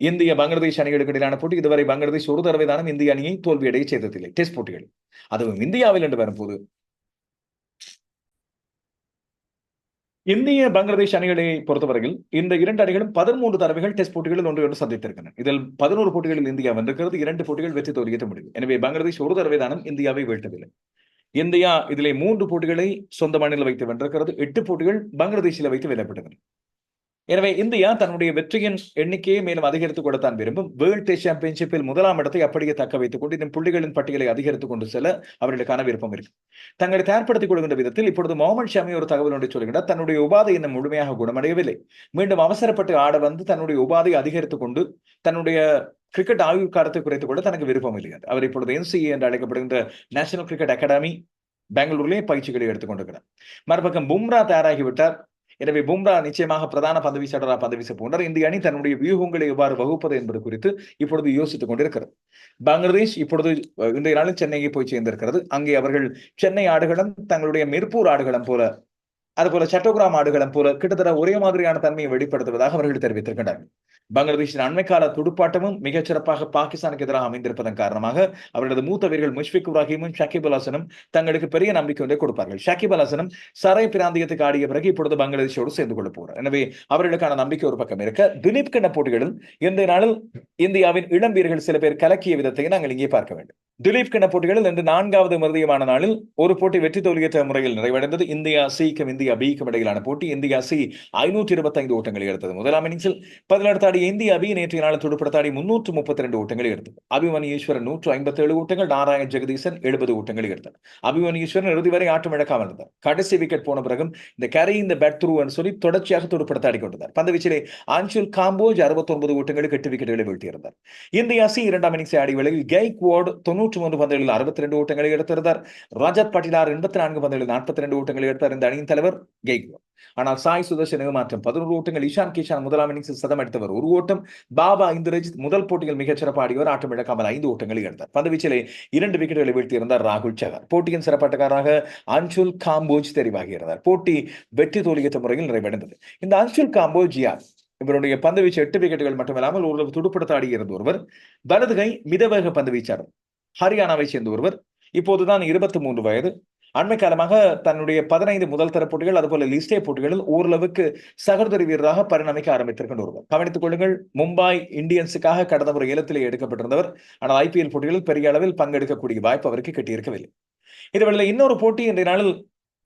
இந்திய பங்களாதேஷ் அணிகளுக்கு இடையிலான போட்டி. இதுவரை பங்களாதேஷ் ஒரு தடவை தானும் இந்திய அணியை தோல்வியடைய செய்ததில்லை. டெஸ்ட் போட்டிகள். அதுவும் இந்தியாவில் என்று வரும்போது. இந்திய பங்களாதேஷ் அணிகளை பொறுத்தவரையில் இந்த இரண்டு அணிகளும் பதிமூன்று தடவைகள் டெஸ்ட் போட்டிகளில் ஒன்று ஒன்று சந்தித்திருக்கின்றன. இதில் பதினோரு போட்டிகளில் இந்தியா வந்திருக்கிறது இரண்டு போட்டிகள் வெற்றி தோல்வியற்ற முடியும் எனவே பங்களாதேஷ் ஒரு தடவை தானும் இந்தியாவை வீழ்த்தவில்லை. இந்தியா இதிலே மூன்று போட்டிகளை சொந்த மண்ணில் வைத்து வென்றிருக்கிறது எட்டு போட்டிகள் பங்களாதேஷில் வைத்து வெல்லப்பட்டது எனவே இந்தியா தன்னுடைய வெற்றியின் எண்ணிக்கையை மேலும் அதிகரித்துக் கொள்ளத்தான் விரும்பும். வேர்ல்ட் டெஸ்ட் சாம்பியன்ஷிப்பில் முதலாம் இடத்தை அப்படியே தக்க வைத்துக் கொண்டு இதன் புள்ளிகளின் பட்டியலை அதிகரித்துக் கொண்டு செல்ல அவர்களுக்கான விருப்பம் இருக்கு. தங்களை தயார்படுத்திக் கொள்கின்ற விதத்தில் இப்பொழுது முகமது ஷமி ஒரு தகவல் ஒன்றை சொல்கிறார் தன்னுடைய உபாதை இன்னும் முழுமையாக குணமடையவில்லை. மீண்டும் அவசரப்பட்டு ஆட வந்து தன்னுடைய உபாதை அதிகரித்துக் கொண்டு தன்னுடைய கிரிக்கெட் ஆய்வு காலத்தை குறைத்துக் கொள்ள தனக்கு விருப்பம் இல்லை. அவர் இப்பொழுது என்சிஏ என்று அழைக்கப்படுகின்ற நேஷனல் கிரிக்கெட் அகாடமி பெங்களூர்லேயே பயிற்சிகளை எடுத்துக்கொண்டிருக்கிறார் மறுபக்கம் பும்ரா தயாராகிவிட்டார் எனவே பும்ரா நிச்சயமாக பிரதான பந்து வீச்சாளராக பந்து வீச போன்றார். இந்திய அணி தன்னுடைய வியூகங்களை எவ்வாறு வகுப்பது என்பது குறித்து இப்பொழுது யோசித்துக் கொண்டிருக்கிறது. பங்களாதேஷ் இப்பொழுது இன்றைய நாளில் சென்னையை போய் சேர்ந்திருக்கிறது. அங்கே அவர்கள் சென்னை ஆடுகளம் தங்களுடைய மிர்பூர் ஆடுகளம் போல அதுபோல சட்டோகிராம் ஆடுகளம் போல கிட்டத்தட்ட ஒரே மாதிரியான தன்மையை வெளிப்படுத்துவதாக அவர்கள் தெரிவித்திருக்கின்றனர். பங்களாதேஷின் அண்மைக்கால துடுப்பாட்டமும் மிகச் சிறப்பாக பாகிஸ்தானுக்கு எதிராக அமைந்திருப்பதன் காரணமாக அவர்களது மூத்த வீரர்கள் முஷ்பிக் இப்ராஹிமும் ஷாகிப் அல் ஹசனும் தங்களுக்கு பெரிய நம்பிக்கை ஒன்றை கொடுப்பார்கள். ஷாகிப் அல் ஹசனும் சரை பிராந்தியத்துக்கு ஆடிய பிறகு இப்பொழுது பங்களாதேஷோடு சேர்ந்து கொள்ள போகிறார் எனவே அவர்களுக்கான நம்பிக்கை ஒரு பக்கம் இருக்க திலீப் கண்ண போட்டிகளில் இந்த நாளில் இந்தியாவின் இளம் வீரர்கள் சில பேர் கலக்கிய விதத்தை நாங்கள் இங்கே பார்க்க வேண்டும். திலீப் கண்ண போட்டிகளில் இன்று நான்காவது மருதியமான நாளில் ஒரு போட்டி வெற்றி தோல்வியற்ற முறையில் நிறைவடைந்தது. இந்தியா சீக்கிரம் இந்தியா இந்தியா பிக்கும் இடையிலான போட்டி. இந்தியா சி ஐநூற்றி இருபத்தைந்து ஓட்டங்களை எடுத்தது. முதலாம் இன்னிங்ஸில் பதினெடுத்தாடிய இந்தியா பி நேற்றைய நாள் துடுப்படுத்தாடி முன்னூற்று முப்பத்தி ரெண்டு ஓட்டங்களை எடுத்தது. அபிமன் ஈஸ்வரன் நூற்று ஐம்பத்தி ஏழு ஓட்டங்கள் நாராயண் ஜெகதீசன் எழுபது ஓட்டங்களை எடுத்தார். அபிமன் ஈஸ்வரன் இறுதி வரை ஆட்டம் இழக்காமல் இருந்தார். கடைசி விக்கெட் போன பிறகும் இந்த கரை இந்த பேட் த்ரூ சொல்லி தொடர்ச்சியாக துடுப்படுத்தாடி கொண்டிருந்தார். பந்து வீச்சிலே அன்சுல் காம்போஜ் அறுபத்தொன்பது ஓட்டங்களுக்கு எட்டு விக்கெட்டுகளை வீழ்த்தியிருந்தார். இந்தியா சி இரண்டாம் இன்னிங்ஸை ஆடி வேளையில் கெய்க் வார்டு தொன்னூற்றி மூன்று பந்துகளில் அறுபத்தி ரெண்டு ஓட்டங்களை எடுத்திருந்தார். ரஜத் பட்டிலார் எண்பத்தி நான்கு பந்துகளில் நாற்பத்தி ரெண்டு ஓட்டங்களை எடுத்தார். இந்த அணியின் தலைவர் கெய்க்வாட் ஆனால் சாய் சுதர்ஷன் மாற்றம் பதினோரு ஓட்டங்கள் இஷான் கிஷான் முதலாம் இன்னிங்ஸில் சதம் அடித்தவர். ஒரு ஓட்டம் பாபா இந்திரஜித் முதல் போட்டியில் மிகச் ஆடியவர். ஆட்டம் இழக்காமல் ஐந்து ஓட்டங்களை எடுத்தார் பந்துவீச்சிலே இரண்டு விக்கெட்டுகளை வீழ்த்தியிருந்தார் ராகுல் சகர். போட்டியின் சிறப்பாட்டக்காரராக அன்சுல் காம்போஜ் தெரிவாகியிருந்தார். போட்டி வெற்றி தோல்வியற்ற முறையில் நிறைவடைந்தது. இந்த அன்சுல் காம்போஜ் யார்? இவருடைய பந்து வீச்சு எட்டு விக்கெட்டுகள் மட்டுமில்லாமல் ஓரளவு துடுப்படுத்த ஆடியிருந்த ஒருவர். வலதுகை மிதவேக பந்து வீச்சாளர். ஹரியானாவை சேர்ந்த ஒருவர். இப்போதுதான் இருபத்தி மூன்று வயது. அண்மை காலமாக தன்னுடைய பதினைந்து முதல் தர போட்டிகள் அதுபோல லிஸ்டே போட்டிகளில் ஓரளவுக்கு சகோதரி வீரராக பரிணமிக்க ஆரம்பித்திருக்கின்ற ஒருவர். கவனித்துக் கொள்ளுங்கள் மும்பை இந்தியன்ஸுக்காக கடந்த ஒரு ஏலத்திலே எடுக்கப்பட்டிருந்தவர். ஆனால் ஐபிஎல் போட்டிகளில் பெரிய அளவில் பங்கெடுக்கக்கூடிய வாய்ப்பு அவருக்கு கிட்டியிருக்கவில்லை. இதுவரையில் இன்னொரு போட்டி இன்றைய நாளில்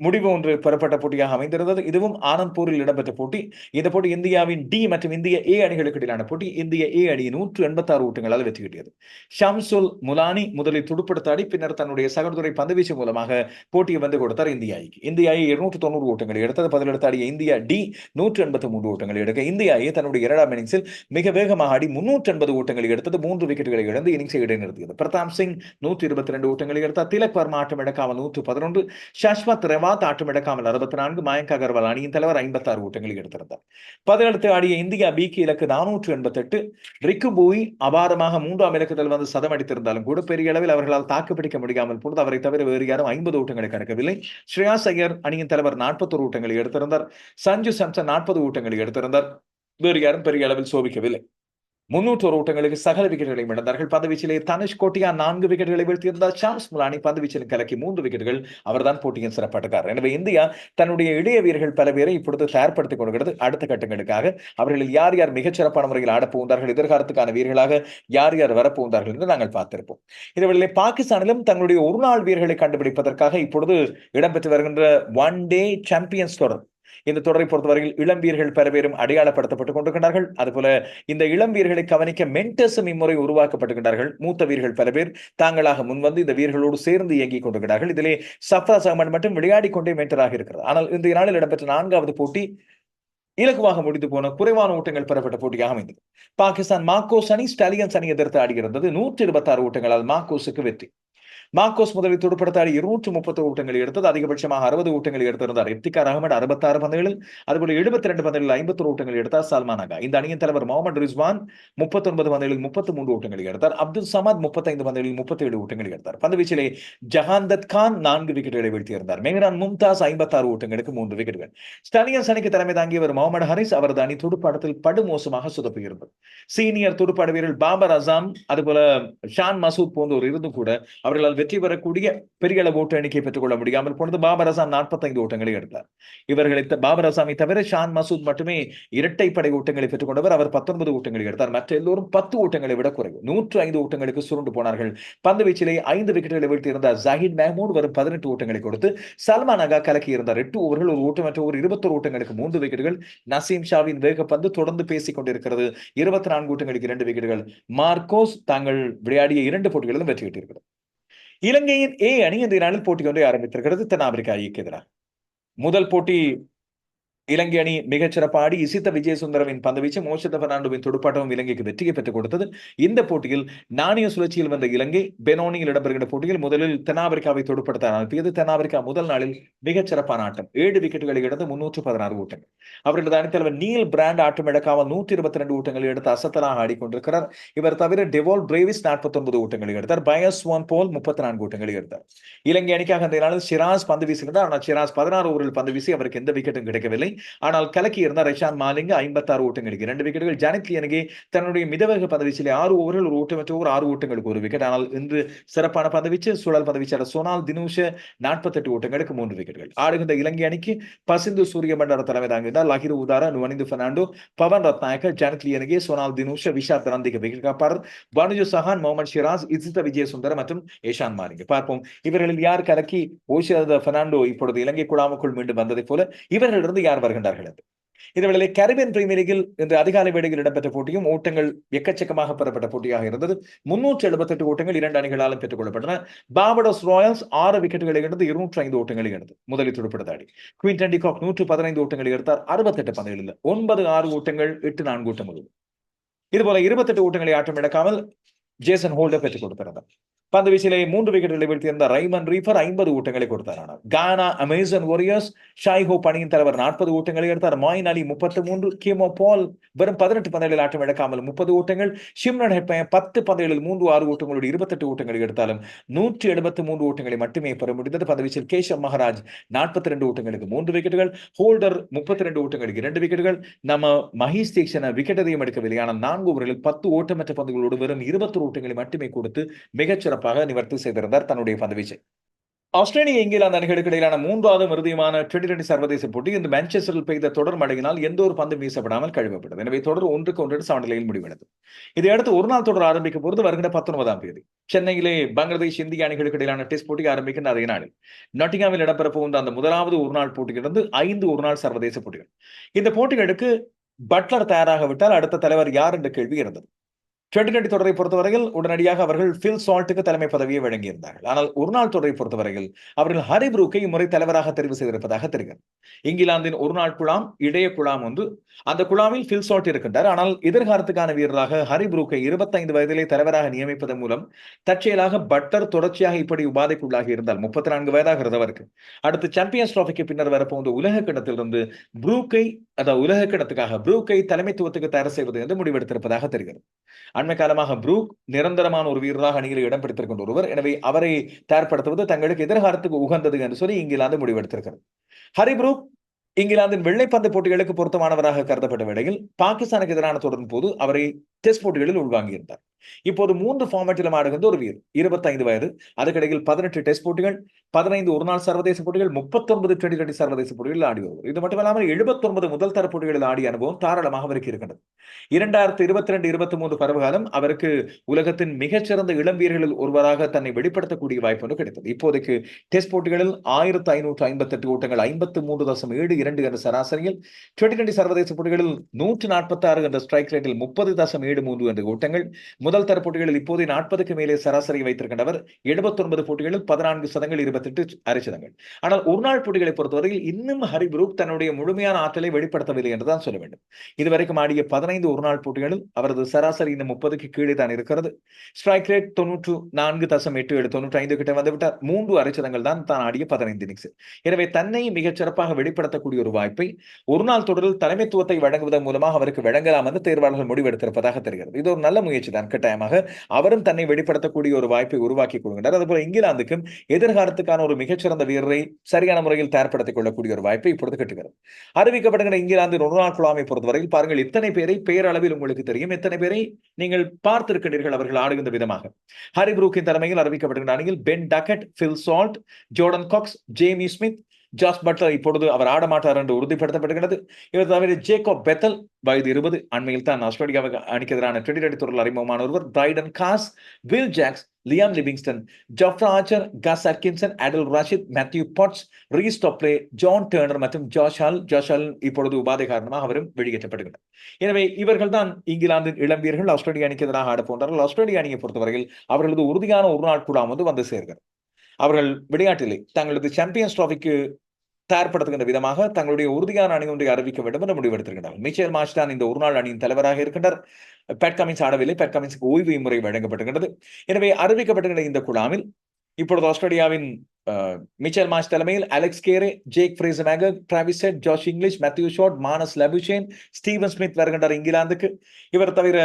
முடிவு ஒன்று பெறப்பட்ட போட்டியாக அமைந்திருந்தது. இதுவும் ஆனந்த்பூரில் இடம்பெற்ற போட்டி. இந்த போட்டி இந்தியாவின் டி மற்றும் இந்திய ஏ அணிகளுக்கு இடையிலான போட்டி. இந்திய ஏ அணி நூற்று எண்பத்தி ஆறு ஓட்டங்களால் வெற்றி கிட்டியது ஷம்சுல் முலானி முதலில் துடுப்படுத்தாடி பின்னர் தன்னுடைய சகோதரை பந்துவீச்சு மூலமாக போட்டியை வந்து கொடுத்தார் இந்திய அணிக்கு. இந்திய அணி இருநூற்று தொண்ணூறு ஓட்டங்களை எடுத்தது. பதிலெடுத்து ஆடிய இந்தியா டி நூற்று எண்பத்தி மூன்று ஓட்டங்களை எடுக்க இந்திய அணி தன்னுடைய இரண்டாம் இன்னிங்ஸில் மிக வேகமாக ஆடி முன்னூற்று எண்பது ஓட்டங்களை எடுத்தது. மூன்று விக்கெட்டுகளை இழந்து இன்னிங்ஸை இடைநிறுத்தியது. பிரதாப் சிங் நூற்றி இருபத்தி ரெண்டு ஓட்டங்களை எடுத்தார். திலக் வர்மா ஆட்டம் எடுக்காமல் நூற்று பதினொன்று. ஷஷ்வத் ரெவா ஆட்டம் இழக்காமல் அறுபத்தி நான்கு மயங்க் அகர்வால் அணியின் தலைவர் ஐம்பத்தி ஆறு ஓட்டங்களை எடுத்திருந்தார். பதினெடுத்து ஆடிய இந்தியா பிக்கு இலக்கு நானூற்று எண்பத்தெட்டு. ரிக்கு பூய் அபாரமாக மூன்றாம் இலக்கத்தில் வந்து சதம் அடித்திருந்தாலும் கூட பெரிய அளவில் அவர்களால் தாக்குப்பிடிக்க முடியாமல் போனது. அவரை தவிர வேறு யாரும் ஐம்பது ஓட்டங்களை கணக்கவில்லை ஸ்ரேயாஸ் ஐயர் அணியின் தலைவர் நாற்பத்தொரு ஓட்டங்களை எடுத்திருந்தார். சஞ்சு சாம்சன் நாற்பது ஓட்டங்களை எடுத்திருந்தார். வேறு யாரும் பெரிய அளவில் சோபிக்கவில்லை. முன்னூற்றோரு ஓட்டங்களுக்கு சகல விக்கெட்டுகளை இழந்தார்கள். பந்துவீச்சிலே தனுஷ் கோட்டியா நான்கு விக்கெட்டுகளை வீழ்த்தியிருந்தார். சாம்ஸ் முலானி பந்துவீச்சில் கலக்கி மூன்று விக்கெட்டுகள். அவர்தான் போட்டியின் சிறப்பாட்டுக்காரர். எனவே இந்தியா தன்னுடைய இளைய வீரர்கள் பல பேரை இப்பொழுது தயார்படுத்திக் கொள்கிறது. அடுத்த கட்டங்களுக்காக அவர்களில் யார் யார் மிகச் சிறப்பான முறையில் ஆடப்போகிறார்கள் எதிர்காலத்துக்கான வீரர்களாக யார் யார் வரப்போகிறார்கள் என்று நாங்கள் பார்த்திருப்போம். இதுவரையிலே பாகிஸ்தானிலும் தங்களுடைய ஒரு நாள் வீரர்களை கண்டுபிடிப்பதற்காக இப்பொழுது இடம்பெற்று வருகின்ற ஒன் டே சாம்பியன்ஸ் தொடர் இந்த தொடரை பொறுத்தவரையில் இளம் வீரர்கள் பல பேரும் அடையாளப்படுத்தப்பட்டுக் கொண்டிருக்கிறார்கள் அதுபோல இந்த இளம் வீரர்களை கவனிக்க மென்டர்ஸும் இம்முறை உருவாக்கப்பட்டுகின்றார்கள் மூத்த வீரர்கள் பல பேர் தாங்களாக முன்வந்து இந்த வீரர்களோடு சேர்ந்து இயங்கிக் கொண்டிருக்கிறார்கள். இதிலே சப்ரா சஹமன் மட்டும் விளையாடி கொண்டே மென்டராக இருக்கிறது ஆனால் இன்றைய நாளில் இடம்பெற்ற நான்காவது போட்டி இலகுவாக முடிந்து போன குறைவான ஓட்டங்கள் பெறப்பட்ட போட்டியாக அமைந்தது. பாகிஸ்தான் மாக்கோஸ் அணி ஸ்டாலியன்ஸ் அணி எதிர்த்து ஆடுகிறது நூற்றி இருபத்தி ஆறு ஓட்டங்களால் மாக்கோஸுக்கு வெற்றி. மார்க்கோஸ் முதலில் துடுப்படுத்தாடி இருநூற்று முப்பது ஓட்டங்களை எடுத்தது. அதிகபட்சமாக அறுபது ஓட்டங்களை எடுத்திருந்தார். இப்திகார் அகமது அறுபத்தாறு பந்துகளில் அதுபோல எழுபத்தி ரெண்டு பந்துகளில் ஐம்பத்தொரு ஓட்டங்கள் எடுத்தார் சல்மான் அகா. இந்த அணியின் தலைவர் முகமது ரிஸ்வான் முப்பத்தொன்பது பந்துகளில் முப்பத்தி மூன்று ஓட்டங்களை எடுத்தார். அப்துல் சமத் முப்பத்தைந்து பந்துகளில் முப்பத்தி ஏழு ஓட்டங்களை எடுத்தார். பந்து வீச்சிலே ஜஹாந்தத் கான் நான்கு விக்கெட்டுகளை வீழ்த்தியிருந்தார். மெஹரான் மும்தாஸ் ஐம்பத்தாறு ஓட்டங்களுக்கு மூன்று விக்கெட்டுகள். ஸ்டாலியன்ஸ் அணிக்கு தலைமை தாங்கியவர் முகமது ஹரிஸ் அவரது அணி துடுப்பாட்டத்தில் படுமோசமாக சுதப்புகிறது சீனியர் துடுப்பாட வீரர் பாபர் அசாம் அதுபோல ஷான் மசூத் போன்றோர் இருந்தும் கூட அவர்களால் வெற்றி பெறக்கூடிய பெரிய அளவு ஓட்டு எண்ணிக்கை பெற்றுக் கொள்ள முடியாமல் போனது பாபர் அசாம் நாற்பத்தைந்து ஓட்டங்களை எடுத்தார். இவர்களை பாபர் அசாமை தவிர ஷான் மசூத் மட்டுமே இரட்டைப்படை ஓட்டங்களை பெற்றுக் கொண்டவர் அவர் பத்தொன்பது ஓட்டங்களை எடுத்தார். மற்ற எல்லோரும் பத்து ஓட்டங்களை விட குறைவு. நூற்று ஐந்து ஓட்டங்களுக்கு சுருண்டு போனார்கள். பந்து வீச்சிலே ஐந்து விக்கெட்டுகளை வீழ்த்தியிருந்தார் ஜாகித் மெஹமூட் வரும் பதினெட்டு ஓட்டங்களை கொடுத்து சல்மான் அகா கலக்கி இருந்தார். எட்டு ஓவர்கள் ஒரு ஓட்டமற்ற ஒரு இருபத்தொரு ஓட்டங்களுக்கு மூன்று விக்கெட்டுகள். நசீம் ஷாவின் வேகப்பந்து தொடர்ந்து பேசிக் கொண்டிருக்கிறது. இருபத்தி நான்கு ஓட்டங்களுக்கு இரண்டு விக்கெட்டுகள். மார்க்கோஸ் தாங்கள் விளையாடிய இரண்டு போட்டிகளிலும் வெற்றி பெற்றிருக்கிறது இலங்கையின் ஏ அணி இந்த நாளில் போட்டி ஒன்றை ஆரம்பித்திருக்கிறது தென்னாப்பிரிக்கா அணிக்கு எதிராக. முதல் போட்டி இலங்கை அணி மிகச்சிறப்பாடி இசித்த விஜயசுந்தரவின் பந்துவீச்சு மோஷித பெர்னாண்டோவின் துடுப்பாட்டமும் இலங்கைக்கு வெற்றியை பெற்றுக் கொடுத்தது. இந்த போட்டியில் நாணய சுழற்சியில் வந்த இலங்கை பெனோனியில் இடம்பெறுகின்ற போட்டியில் முதலில் தென்னாப்பிரிக்காவை துடுப்படுத்த அனுப்பியது. தென்னாப்பிரிக்கா முதல் நாளில் மிகச்சிறப்பான ஆட்டம். ஏழு விக்கெட்டுகளை எடுத்து முன்னூற்று பதினாறு ஊட்டங்கள். அவர்களது அணித்தலைவர் நீல் பிராண்ட் ஆட்டம் எடுக்காமல் நூற்றி இருபத்தி ரெண்டு ஊட்டங்களை எடுத்து அசத்தலாக ஆடிக்கொண்டிருக்கிறார். இவர் தவிர டெவால் பிரேவிஸ் நாற்பத்தி ஒன்பது ஊட்டங்களை எடுத்தார். பயஸ் ஒன் போல் முப்பத்தி நான்கு ஊட்டங்களை எடுத்தார். இலங்கை அணிக்காக அந்த நாளில் சிராஸ் பந்து வீசுகிறார் ஆனால் சிராஸ் பதினாறு ஓவரில் பந்து வீசி அவருக்கு எந்த விக்கெட்டும் கிடைக்கவில்லை. ஆனால் கலக்கி இருந்தார் ரெஷான் மாலிங்க ஐம்பத்தாறு ஓட்டங்களுக்கு. இரண்டு விக்கெட்டுகள் ஜானித் லியனகே தன்னுடைய மிதவேக பதவிச்சிலே ஆறு ஓவர்கள் ஒரு ஓட்டமற்ற ஓவர் ஆறு ஓட்டங்களுக்கு ஒரு விக்கெட். ஆனால் இன்று சிறப்பான பதவிச்சு சுழல் பதவிச்சாளர் சோனால் தினூஷ நாற்பத்தெட்டு ஓட்டங்களுக்கு மூன்று விக்கெட்டுகள். ஆடுகின்ற இலங்கை அணிக்கு பசிந்து சூரிய மண்டல தலைமை தாங்கினார் லஹிரு உதாரா நுவனிந்து பெர்னாண்டோ பவன் ரத்நாயக்க ஜானித் லியனகே சோனால் தினூஷ விஷாத் ரந்திக விக்கெட் காப்பாளர் பானுஜு சஹான் முகமது ஷிராஸ் இசித விஜயசுந்தர் மற்றும் ஏஷான் மாலிங்க. பார்ப்போம். இவர்களில் யார் கலக்கி ஓஷியாத பெர்னாண்டோ இப்பொழுது இலங்கை குழாமுக்குள் மீண்டும் வந்ததைப் போல இவர்களிடம் யார் வருகின்றார்கள் என்று. இதேவேளை கரிபியன் பிரீமியர் லீகில் இன்று அதிகாலை வேளையில் இடம்பெற்ற போட்டியும் ஓட்டங்கள் எக்கச்சக்கமாக பெறப்பட்ட போட்டியாக இருந்தது. முன்னூற்றி எழுபத்தி எட்டு ஓட்டங்கள் இரண்டு அணிகளாலும் பெற்றுக் கொள்ளப்பட்டன பாபடோஸ் ராயல்ஸ் ஆறு விக்கெட்டுகளை எடுத்து இருநூற்றி ஐந்து ஓட்டங்களை எடுத்து முதலில் துடுப்படுத்தாடி குவீன் டண்டிகாக் நூற்று பதினைந்து ஓட்டங்களை எடுத்தார். அறுபத்தெட்டு பந்துகளில். ஒன்பது ஆறு ஓட்டங்கள் எட்டு நான்கு ஓட்டங்கள் இதுபோல இருபத்தெட்டு ஓட்டங்களை ஆட்டம் இழக்காமல் ஜேசன் ஹோல்டர் பெற்றுக் கொடுத்திருந்தார். பந்து வீச்சிலே மூன்று விக்கெட்டுகளை வீழ்த்தியிருந்த ரைமன் ரீஃபர் ஐம்பது ஓட்டங்களை கொடுத்தார் ஆனால். கானா அமேசன் வாரியர்ஸ் ஷாய்ஹோ பணியின் தலைவர் நாற்பது ஓட்டங்களை எடுத்தார். மாயின் அலி முப்பத்தி மூன்று. கேமோ பால் வெறும் பதினெட்டு பந்தயங்களில் ஆட்டம் இழக்காமல் முப்பது ஓட்டங்கள். ஷிம்ரன் ஹெட்பய பத்து பந்தயங்களில் மூன்று ஆறு ஓட்டங்களோடு இருபத்தெட்டு ஓட்டங்களை எடுத்தாலும் நூற்றி எழுபத்தி மூன்று ஓட்டங்களை மட்டுமே பெற முடிந்தது. பந்து வீச்சில் கேஷவ் மகாராஜ் நாற்பத்தி ரெண்டு ஓட்டங்களுக்கு மூன்று விக்கெட்டுகள். ஹோல்டர் முப்பத்தி ரெண்டு ஓட்டங்களுக்கு இரண்டு விக்கெட்டுகள். நம்ம மஹீஷ் தீக்ஷன விக்கெட் அதிகம் எடுக்கவில்லை. ஆனால் நான்கு ஓவர்களில் பத்து ஓட்டமற்ற பந்துகளோடு வெறும் இருபத்தொரு ஓட்டங்களை மட்டுமே கொடுத்து மிகச்சிறப்பாக நிவர்த்தி செய்திருந்தார் தன்னுடைய பந்துவீச்சை. ஆஸ்திரேலிய இங்கிலாந்து அணிகளுக்கு இடையிலான மூன்றாவது இறுதியுமான டுவெண்டி டுவெண்டி சர்வதேச போட்டி இந்த மான்செஸ்டரில் பெய்த தொடர் மழையினால் எந்த ஒரு பந்து வீசப்படாமல் கழுவப்பட்டது. எனவே தொடர் ஒன்றுக்கு ஒன்று சமநிலையில் முடிவடைந்தது இதையடுத்து ஒரு நாள் தொடர் ஆரம்பிக்க போது வருகின்ற பத்தொன்பதாம் தேதி சென்னையிலே பங்களாதேஷ் இந்திய அணிகளுக்கு இடையிலான டெஸ்ட் போட்டி ஆரம்பிக்கின்ற அதே நாளில் நட்டிங்காமில் இடம்பெற போகின்ற அந்த முதலாவது ஒரு நாள் போட்டியிலிருந்து ஐந்து ஒரு நாள் சர்வதேச போட்டிகள். இந்த போட்டிகளுக்கு பட்லர் தயாராக விட்டால் அடுத்த தலைவர் யார் என்ற கேள்வி இருந்தது. டுவெண்டி தொடரை பொறுத்தவரையில் உடனடியாக அவர்கள் ஃபில் சால்ட்டுக்கு தலைமை பதவியை வழங்கியிருந்தார்கள். ஆனால் ஒரு நாள் தொடரை பொறுத்தவரையில் அவர்கள் ஹரி புரூக்கை இம்முறை தலைவராக தெரிவு செய்திருப்பதாக தெரிகிறது. இங்கிலாந்தின் ஒரு நாள் குழாம் இடைய குழாம் ஒன்று அந்த குழாவில் ஃபில் சால்ட் இருக்கின்றார். ஆனால் எதிர்காலத்துக்கான வீரராக ஹரி புரூக்கை இருபத்தைந்து வயதிலே தலைவராக நியமிப்பதன் மூலம் தற்செயலாக பட்டர் தொடர்ச்சியாக இப்படி உபாதைக்குள்ளாகி இருந்தால் முப்பத்தி நான்கு வயதாகிறது அவருக்கு. அடுத்து சாம்பியன்ஸ் டிராஃபிக்கு பின்னர் வரப்போன்ற உலக கிணத்திலிருந்து புரூக்கை அதாவது உலக கிணத்துக்காக புரூக்கை தலைமைத்துவத்துக்கு தயார் செய்வது என்று முடிவெடுத்திருப்பதாக தெரிகிறது. அண்மை காலமாக புரூக் நிரந்தரமான ஒரு வீரராக அணியில் இடம் பிடித்திருக்கின்ற ஒருவர். எனவே அவரை தயார்படுத்துவது தங்களுக்கு எதிர்காலத்துக்கு உகந்தது என்று சொல்லி இங்கிலாந்து முடிவெடுத்திருக்கிறது. ஹரி புரூக் இங்கிலாந்தின் வெள்ளைப்பந்து போட்டிகளுக்கு பொருத்தமானவராக கருதப்பட்ட வேளையில் பாகிஸ்தானுக்கு எதிரான தொடரின் போது அவரை டெஸ்ட் போட்டிகளில் உள்வாங்கியிருந்தார். இப்போது மூன்று ஃபார்மேட்டிலும் ஆடுகின்ற ஒரு வீரர் இருபத்தைந்து வயது அதுக்கிடையில் பதினெட்டு டெஸ்ட் போட்டிகள் பதினைந்து ஒருநாள் சர்வதேச போட்டிகள் முப்பத்தொன்பது டுவெண்டி டுவெண்டி சர்வதேச போட்டிகளில் ஆடி வருவார் இது மட்டுமல்லாமல் எழுபத்தொன்பது முதல் தர போட்டிகளில் ஆடிய அனுபவம் தாராளமாக அவருக்கு இருக்கின்றது. இரண்டாயிரத்தி இருபத்தி ரெண்டு இருபத்தி மூன்று பருவகாலம் அவருக்கு உலகத்தின் மிகச்சிறந்த இளம் வீரர்களில் ஒருவராக தன்னை வெளிப்படுத்தக்கூடிய வாய்ப்பு ஒன்று கிடைத்தது. இப்போதைக்கு டெஸ்ட் போட்டிகளில் ஆயிரத்து ஐநூற்று ஐம்பத்தி எட்டு ஓட்டங்கள் ஐம்பத்து மூன்று தசம் ஏழு இரண்டு என்ற சராசரியில் டுவெண்டி டுவெண்டி சர்வதேச போட்டிகளில் நூற்று நாற்பத்தி ஆறு என்ற ஸ்ட்ரைக் ரேட்டில் முப்பது தசம் ஏழு மூன்று என்ற ஓட்டங்கள் முதல் தர போட்டிகளில் இப்போதே நாற்பதுக்கு மேலே சராசரி வைத்திருக்கின்றவர். எழுபத்தி ஒன்பது போட்டிகளில் பதினான்கு சதங்கள் இருபத்தெட்டு அரை சதங்கள். ஆனால் ஒரு நாள் போட்டிகளை பொறுத்தவரையில் இன்னும் ஹரி தன்னுடைய முழுமையான ஆற்றலை வெளிப்படுத்தவில்லை என்றுதான் சொல்ல வேண்டும். இதுவரைக்கும் ஆடிய பதினைந்து ஒரு நாள் போட்டிகளில் அவரது சராசரி இந்த முப்பதுக்கு கீழே தான் இருக்கிறது. ஸ்ட்ரைக் ரேட் தொன்னூற்று நான்கு தசம் எட்டு ஏழு தொன்னூற்றி ஐந்து கிட்ட வந்துவிட்டார். மூன்று அரைச்சதங்கள் தான் தான் ஆடிய பதினைந்து இன்னிங்ஸ் எனவே தன்னை மிகச் சிறப்பாக வெளிப்படுத்தக்கூடிய ஒரு வாய்ப்பை ஒரு நாள் தொடரில் தலைமைத்துவத்தை வழங்குவதன் மூலமாக அவருக்கு வழங்கலாம் என்று தேர்வாளர்கள் முடிவெடுத்திருப்பதாக தெரிகிறது. இது ஒரு நல்ல முயற்சி தான். கட்டாயமாக அவரும் தன்னை வெளிப்படுத்தக்கூடிய ஒரு வாய்ப்பை உருவாக்கி கொடுக்கின்றார். அதுபோல இங்கிலாந்துக்கும் எதிர்காலத்துக்கான ஒரு மிகச்சிறந்த வீரரை சரியான முறையில் தயார்படுத்திக் கொள்ளக்கூடிய ஒரு வாய்ப்பை இப்பொழுது கட்டுகிறது அறிவிக்கப்படுகிற இங்கிலாந்தின் ஒரு நாள் குழாமை பொறுத்தவரையில் பாருங்கள் இத்தனை பேரை பெயரளவில் உங்களுக்கு தெரியும். எத்தனை பேரை நீங்கள் பார்த்திருக்கிறீர்கள் அவர்கள் ஆடுகின்ற விதமாக. ஹரி புரூக்கின் தலைமையில் அறிவிக்கப்படுகின்ற அணியில் Ben Duckett Phil Salt Jordan Cox Jamie Smith Jos Buttler இப்பொழுது அவர் ஆட மாட்டார் என்று உறுதிப்படுத்தப்படுகிறது இவர் தவிர ஜேக்கப் பெத்தல் வயது இருபது அண்மையில் தான் ஆஸ்திரேலியாவுக்கு அணிக்கு எதிரான டுவெண்டி டுவெண்டி தொடரில் அறிமுகமான ஒருவர் Brydon Carse Will Jacks Liam Livingstone Jofra Archer Gus Atkinson Adil Rashid Matthew Potts Reece Topley John Turner மற்றும் ஜாஷால் ஜாஷால் இப்பொழுது உபாதை காரணமாக அவரும் வெளியேற்றப்படுகின்றனர் எனவே இவர்கள் தான் இங்கிலாந்தின் இளம் வீரர்கள் ஆஸ்திரேலிய அணிக்கு எதிராக ஆட போன்றார்கள். ஆஸ்திரேலிய அணியை பொறுத்தவரையில் அவர்களது உறுதியான ஒரு நாள் கூடாமல் வந்து வந்து சேர்கிறார் அவர்கள் விளையாட்டிலே தங்களது சாம்பியன்ஸ் டிராஃபிக்கு தயார்படுத்துகின்ற விதமாக தங்களுடைய உறுதியான அணி ஒன்றை அறிவிக்க வேண்டும் என்று முடிவெடுத்திருக்கின்றனர் மிச்சேல் மாஷ் தான் இந்த ஒருநாள் அணியின் தலைவராக இருக்கின்றார். பேட் கமின்ஸ் ஆடவில்லை. பேட் கமின்ஸுக்கு ஓய்வு முறை வழங்கப்பட்டிருக்கிறது எனவே அறிவிக்கப்பட்டிருக்கிற இந்த குழாமில் இப்பொழுது ஆஸ்திரேலியாவின் மிச்சல் மாஸ் தலைமையில் Alex Carey Jake Fraser McGurk Travis Head Josh Inglis Matthew Short Marnus Labuschagne Steven Smith வருகின்றார் இங்கிலாந்துக்கு. இவர் தவிர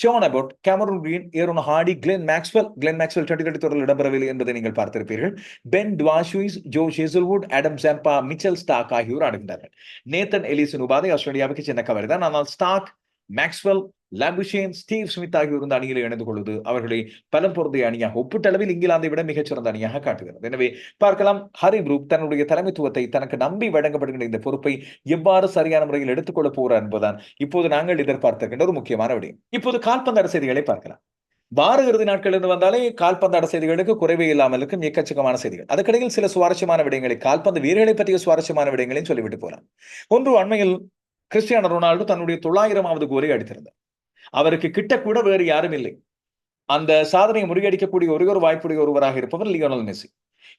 Sean Abbott Cameron Green Aaron Hardie Glenn Maxwell Glenn Maxwell twenty twenty தொடரில் இடம்பெறவில்லை என்பதை நீங்கள் பார்த்திருப்பீர்கள். Ben Dwarshuis Josh Hazlewood Adam Zampa Mitchell Starc ஆகியோர் ஆடுகின்றார்கள் நேத்தன் எலிசன் உபாதை ஆஸ்திரேலியாவுக்கு சின்ன கவரி தான் ஆனால் Starc Maxwell Labuschagne Steve Smith ஆகியோர் இந்த அணியில் இணைந்து கொள்வது அவர்களை பலம் பொருந்திய அணியாக ஒப்பீட்டளவில் இங்கிலாந்தை விட மிகச்சிறந்த அணியாக காட்டுகிறது. எனவே பார்க்கலாம் ஹரி புரூக் தன்னுடைய தலைமைத்துவத்தை தனக்கு நம்பி வழங்கப்படுகின்ற இந்த பொறுப்பை எவ்வாறு சரியான முறையில் எடுத்துக்கொள்ள போகிறார் என்பதுதான் இப்போது நாங்கள் எதிர்பார்த்திருக்கின்ற ஒரு முக்கியமான விடயம். இப்போது கால்பந்தாட செய்திகளை பார்க்கலாம். வார இறுதி நாட்கள் இருந்து வந்தாலே கால்பந்தாட செய்திகளுக்கு குறைவே இல்லாமல் இருக்கும் எக்கச்சக்கமான செய்திகள். அதுக்கிடையில் சில சுவாரஸ்யமான விடயங்களை கால்பந்து வீரர்களை பற்றிய சுவாரஸ்யமான விடயங்களையும் சொல்லிவிட்டு போறான் ஒன்று அண்மையில் கிறிஸ்டியானோ ரொனால்டோ தன்னுடைய தொள்ளாயிரமாவது கோலை அடித்திருந்தார். அவருக்கு கிட்ட கூட வேறு யாரும் இல்லை. அந்த சாதனையை முறியடிக்கக்கூடிய ஒரே ஒரு வாய்ப்புடைய ஒருவராக இருப்பவர் லியோனல் மெஸ்ஸி.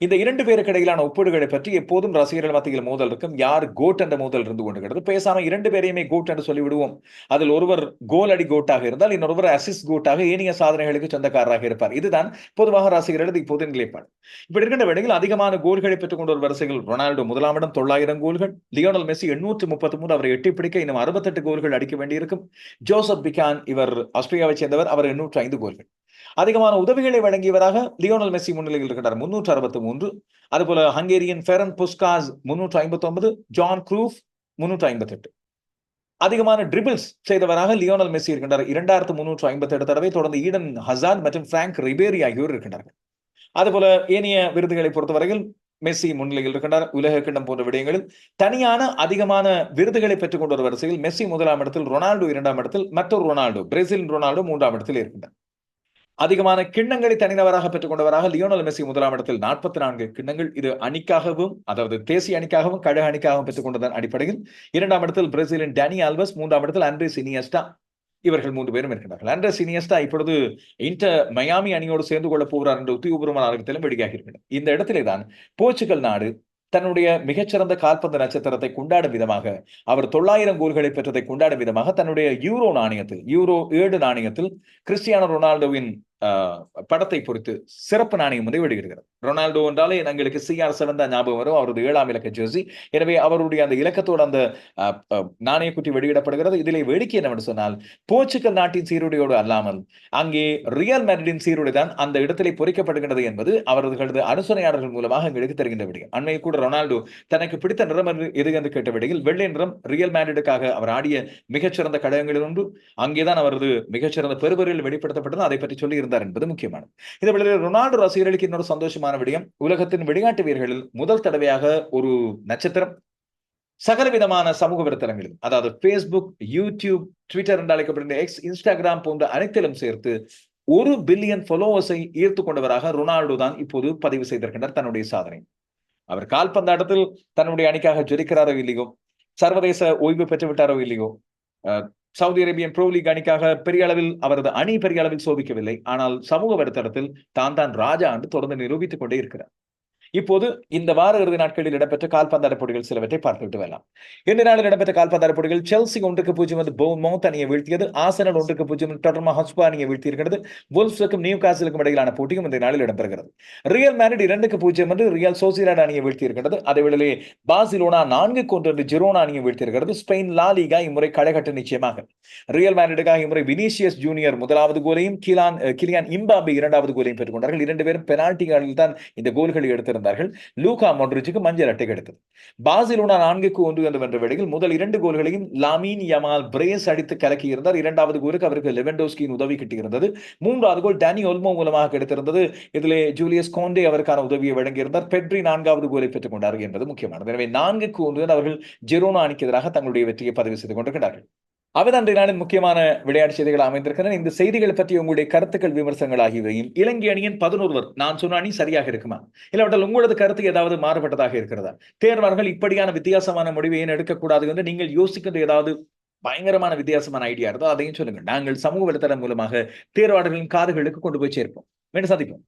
இந்த இரண்டு பேருக்கு இடையிலான ஒப்பீடுகளை பற்றி எப்போதும் ரசிகர்கள் மத்தியில் மோதல் இருக்கும். யார் கோட் என்ற மோதல் இருந்து கொண்டிருக்கிறது பேசாம இரண்டு பேரையுமே கோட் என்று சொல்லிவிடுவோம். அதில் ஒருவர் கோல் அடி கோட்டாக இருந்தால் இன்னொருவர் அசிஸ் கோட்டாக ஏனைய சாதனைகளுக்கு சொந்தக்காரராக இருப்பார். இதுதான் பொதுவாக ரசிகர்களது இப்போது நிலைப்பாடு. இப்படி இருக்கின்ற வேளையில் அதிகமான கோல்களை பெற்றுக் கொண்ட ஒரு வரிசையில் ரொனால்டோ முதலாம் இடம் தொள்ளாயிரம் கோல்கள் லியோனல் மெஸ்ஸி எண்ணூற்று முப்பத்தி மூணு அவரை எட்டி பிடிக்க இன்னும் அறுபத்தெட்டு கோல்கள் அடிக்க வேண்டியிருக்கும். ஜோசப் பிகான் இவர் ஆஸ்திரேலியாவை சேர்ந்தவர் அவர் எண்ணூற்று ஐந்து கோல்கள் அதிகமான உதவிகளை வழங்கியவராக லியோனல் மெஸ்ஸி முன்னிலையில் இருக்கிறார் முன்னூற்று அறுபத்தி மூன்று. அதுபோல ஹங்கேரியன் ஃபெரன் புஸ்காஸ் முன்னூற்று ஐம்பத்தி ஒன்பது ஜான் க்ரூஃப் முன்னூற்று ஐம்பத்தி எட்டு அதிகமான ட்ரிபிள்ஸ் செய்தவராக லியோனல் மெஸ்ஸி இருக்கின்றார். இரண்டாயிரத்து முன்னூற்று ஐம்பத்தி எட்டு தடவை தொடர்ந்து ஈடன் ஹசான் மற்றும் பிராங்க் ரிபேரி ஆகியோர் இருக்கின்றார்கள். அதுபோல ஏனைய விருதுகளை பொறுத்தவரையில் மெஸ்ஸி முன்னிலையில் இருக்கின்றார். உலக கிண்டம் போன்ற விடயங்களில் தனியான அதிகமான விருதுகளை பெற்றுக் கொண்ட ஒரு வரிசையில் மெஸ்ஸி முதலாம் இடத்தில் ரொனால்டோ இரண்டாம் இடத்தில் மற்றொரு ரொனால்டோ பிரேசில் ரொனால்டோ மூன்றாம் இடத்தில் இருக்கின்றார். அதிகமான கிண்ணங்களை தனிநபராக பெற்றுக் கொண்டவராக லியோனல் மெஸ்ஸி முதலாம் இடத்தில் நாற்பத்தி நான்கு கிண்ணங்கள். இது அணிக்காகவும் அதாவது தேசிய அணிக்காகவும் கழக அணிக்காகவும் பெற்றுக் கொண்டதன் அடிப்படையில் இரண்டாம் இடத்தில் பிரேசிலின் டேனி ஆல்வஸ் மூன்றாம் இடத்தில் அன்ரே சினியஸ்டா இவர்கள் மூன்று பேரும் இருக்கிறார்கள் அண்டர் சினியஸ்டா இப்பொழுது இன்டர் மயாமி அணியோடு சேர்ந்து கொள்ளப் போகிறார் என்ற உத்தியோகபூர்வமான அறிவித்தலும் வெளியாகி இருக்கிறது இந்த இடத்திலே தான் போர்ச்சுகல் நாடு தன்னுடைய மிகச்சிறந்த கால்பந்து நட்சத்திரத்தை கொண்டாடும் விதமாக அவர் தொள்ளாயிரம் கோல்களை பெற்றதை கொண்டாடும் விதமாக தன்னுடைய யூரோ நாணயத்தில் யூரோ ஏழு நாணயத்தில் கிறிஸ்டியானோ ரொனால்டோவின் படத்தை பொறுத்து சிறப்பு நாணயம் வந்து வெளியிடுகிறது. ரொனால்டோ என்றாலே எங்களுக்கு சிஆர் செவன் தான் ஞாபகம் வரும். அவரது ஏழாம் இலக்க ஜெர்சி எனவே அவருடைய அந்த இலக்கத்தோடு அந்த நாணய குட்டி வெளியிடப்படுகிறது. இதில் வேடிக்கை என்னவென்று சொன்னால் போர்ச்சுகல் நாட்டின் சீருடையோடு அல்லாமல் அங்கே ரியல் மேட்ரிடின் சீருடை தான் அந்த இடத்திலே பொறிக்கப்படுகிறது என்பது அவர்களது அனுசரணையாளர்கள் மூலமாக எங்களுக்கு தெரிகின்ற விடயம். அண்மையில் கூட ரொனால்டோ தனக்கு பிடித்த நிறம் எது என்று கேட்ட விடையில் வெள்ளை நிறம் ரியல் மேட்ரிடுக்காக அவர் ஆடிய மிகச்சிறந்த கடகங்களில் ஒன்று. அங்கேதான் அவரது மிகச்சிறந்த பெருவரில் வெளிப்படுத்தப்பட்டது. அதை பற்றி சொல்லி இருந்தார் என்பது முக்கியமானது. இந்த வேளையில் ரொனால்டோ ரசிகர்களுக்கு இன்னொரு சந்தோஷமான விடயம் உலகத்தின் விளையாட்டு வீரர்களில் முதல் தடவையாக ஒரு நட்சத்திரம் சகலவிதமான சமூக வலைத்தளங்களில் அதாவது ஃபேஸ்புக் யூடியூப் ட்விட்டர் என்று அழைக்கப்படுகிற எக்ஸ் இன்ஸ்டாகிராம் போன்ற அனைத்திலும் சேர்த்து ஒரு பில்லியன் ஃபாலோவர்ஸை ஈர்த்து கொண்டவராக ரொனால்டோ தான் இப்போது பதிவு செய்திருக்கின்றார் தன்னுடைய சாதனை. அவர் கால்பந்தாட்டத்தில் தன்னுடைய அணிக்காக ஜொலிக்கிறாரோ இல்லையோ சர்வதேச ஓய்வு பெற்று விட்டாரோ இல்லையோ சவுதி அரேபியன் ப்ரோ லீக் அணிக்காக பெரிய அளவில் அவரது அணி பெரிய அளவில் சோபிக்கவில்லை. ஆனால் சமூக வலைத்தளத்தில் தான் தான் ராஜா என்று தொடர்ந்து நிரூபித்துக் கொண்டே இருக்கிறார். இப்போது இந்த வார இறுதி நாட்களில் இடம்பெற்ற கால்பந்தாட்ட போட்டிகள் சிலவற்றை பார்த்துவிட்டு வரலாம். இந்த நாளில் இடம்பெற்ற கால்பந்தாட்ட போட்டிகள் செல்சி ஒன்றுக்கு பூஜ்ஜியம் வந்து மவுத் அணியை வீழ்த்தியது. ஆசனல் ஒன்றுக்கு பூஜ்ஜியம் டொட்டர்மா ஹஸ்பா அணியை வீழ்த்தியிருக்கிறது. வுல்ஃப்ஸுக்கும் நியூ காசிலுக்கும் இடையிலான போட்டியும் இந்த நாளில் இடம்பெறுகிறது. ரியல் மேரிட் இரண்டுக்கு பூஜ்ஜியம் வந்து ரியல் சோசியலாட் அணியை வீழ்த்தியிருக்கிறது. அதே வேளையிலே பாசிலோனா நான்கு கொண்டு வந்து ஜிரோனா அணியை வீழ்த்தியிருக்கிறது. ஸ்பெயின் லாலிகா இம்முறை களைகட்ட நிச்சயமாக. ரியல் மேரிடுக்காக இம்முறை வினிசியஸ் ஜூனியர் முதலாவது கோலையும் கிலான் கிலியான் இம்பாபி இரண்டாவது கோலையும் பெற்றுக் கொண்டார்கள். இரண்டு பேரும் பெனால்டிகளில் தான் இந்த கோல்களை எடுத்திருந்தார் எடுத்திருந்தார்கள் லூகா மொட்ரிச்சுக்கு மஞ்சள் அட்டை கிடைத்தது. பாசிலோனா நான்குக்கு ஒன்று என்று வென்ற வேளையில் முதல் இரண்டு கோல்களையும் லாமீன் யமால் பிரேஸ் அடித்து கலக்கி இருந்தார் இரண்டாவது கோலுக்கு அவருக்கு லெவன்டோஸ்கியின் உதவி கிட்டியிருந்தது. மூன்றாவது கோல் டேனி ஒல்மோ மூலமாக கிடைத்திருந்தது. இதிலே ஜூலியஸ் கோண்டே அவருக்கான உதவியை வழங்கியிருந்தார். பெட்ரி நான்காவது கோலை பெற்றுக் கொண்டார் என்பது முக்கியமானது. எனவே நான்குக்கு ஒன்று அவர்கள் ஜெரோனா அணிக்கு எதிராக தங்களுடைய வெற்றியை பதிவு செய்து கொண்டிருக்கிறார்கள். அவைதான் இன்றைய நாளின் முக்கியமான விளையாட்டு செய்திகள் அமைந்திருக்கின்றன. இந்த செய்திகள் பற்றி உங்களுடைய கருத்துக்கள் விமர்சனங்கள் ஆகியவையும் இலங்கை அணியின் பதினொருவர் நான் சொன்ன அணி சரியாக இருக்குமா? இல்லாவிட்டால் உங்களது கருத்து ஏதாவது மாறுபட்டதாக இருக்கிறதா? தேர்வாளர்கள் இப்படியான வித்தியாசமான முடிவை ஏன் எடுக்கக்கூடாது என்று நீங்கள் யோசிக்கின்ற ஏதாவது பயங்கரமான வித்தியாசமான ஐடியா இருந்தால் அதையும் சொல்லுங்கள். நாங்கள் சமூக வலைத்தளம் மூலமாக தேர்வாளர்களின் காதுகளுக்கு கொண்டு போய் சேர்ப்போம். மீண்டும் சந்திப்போம்.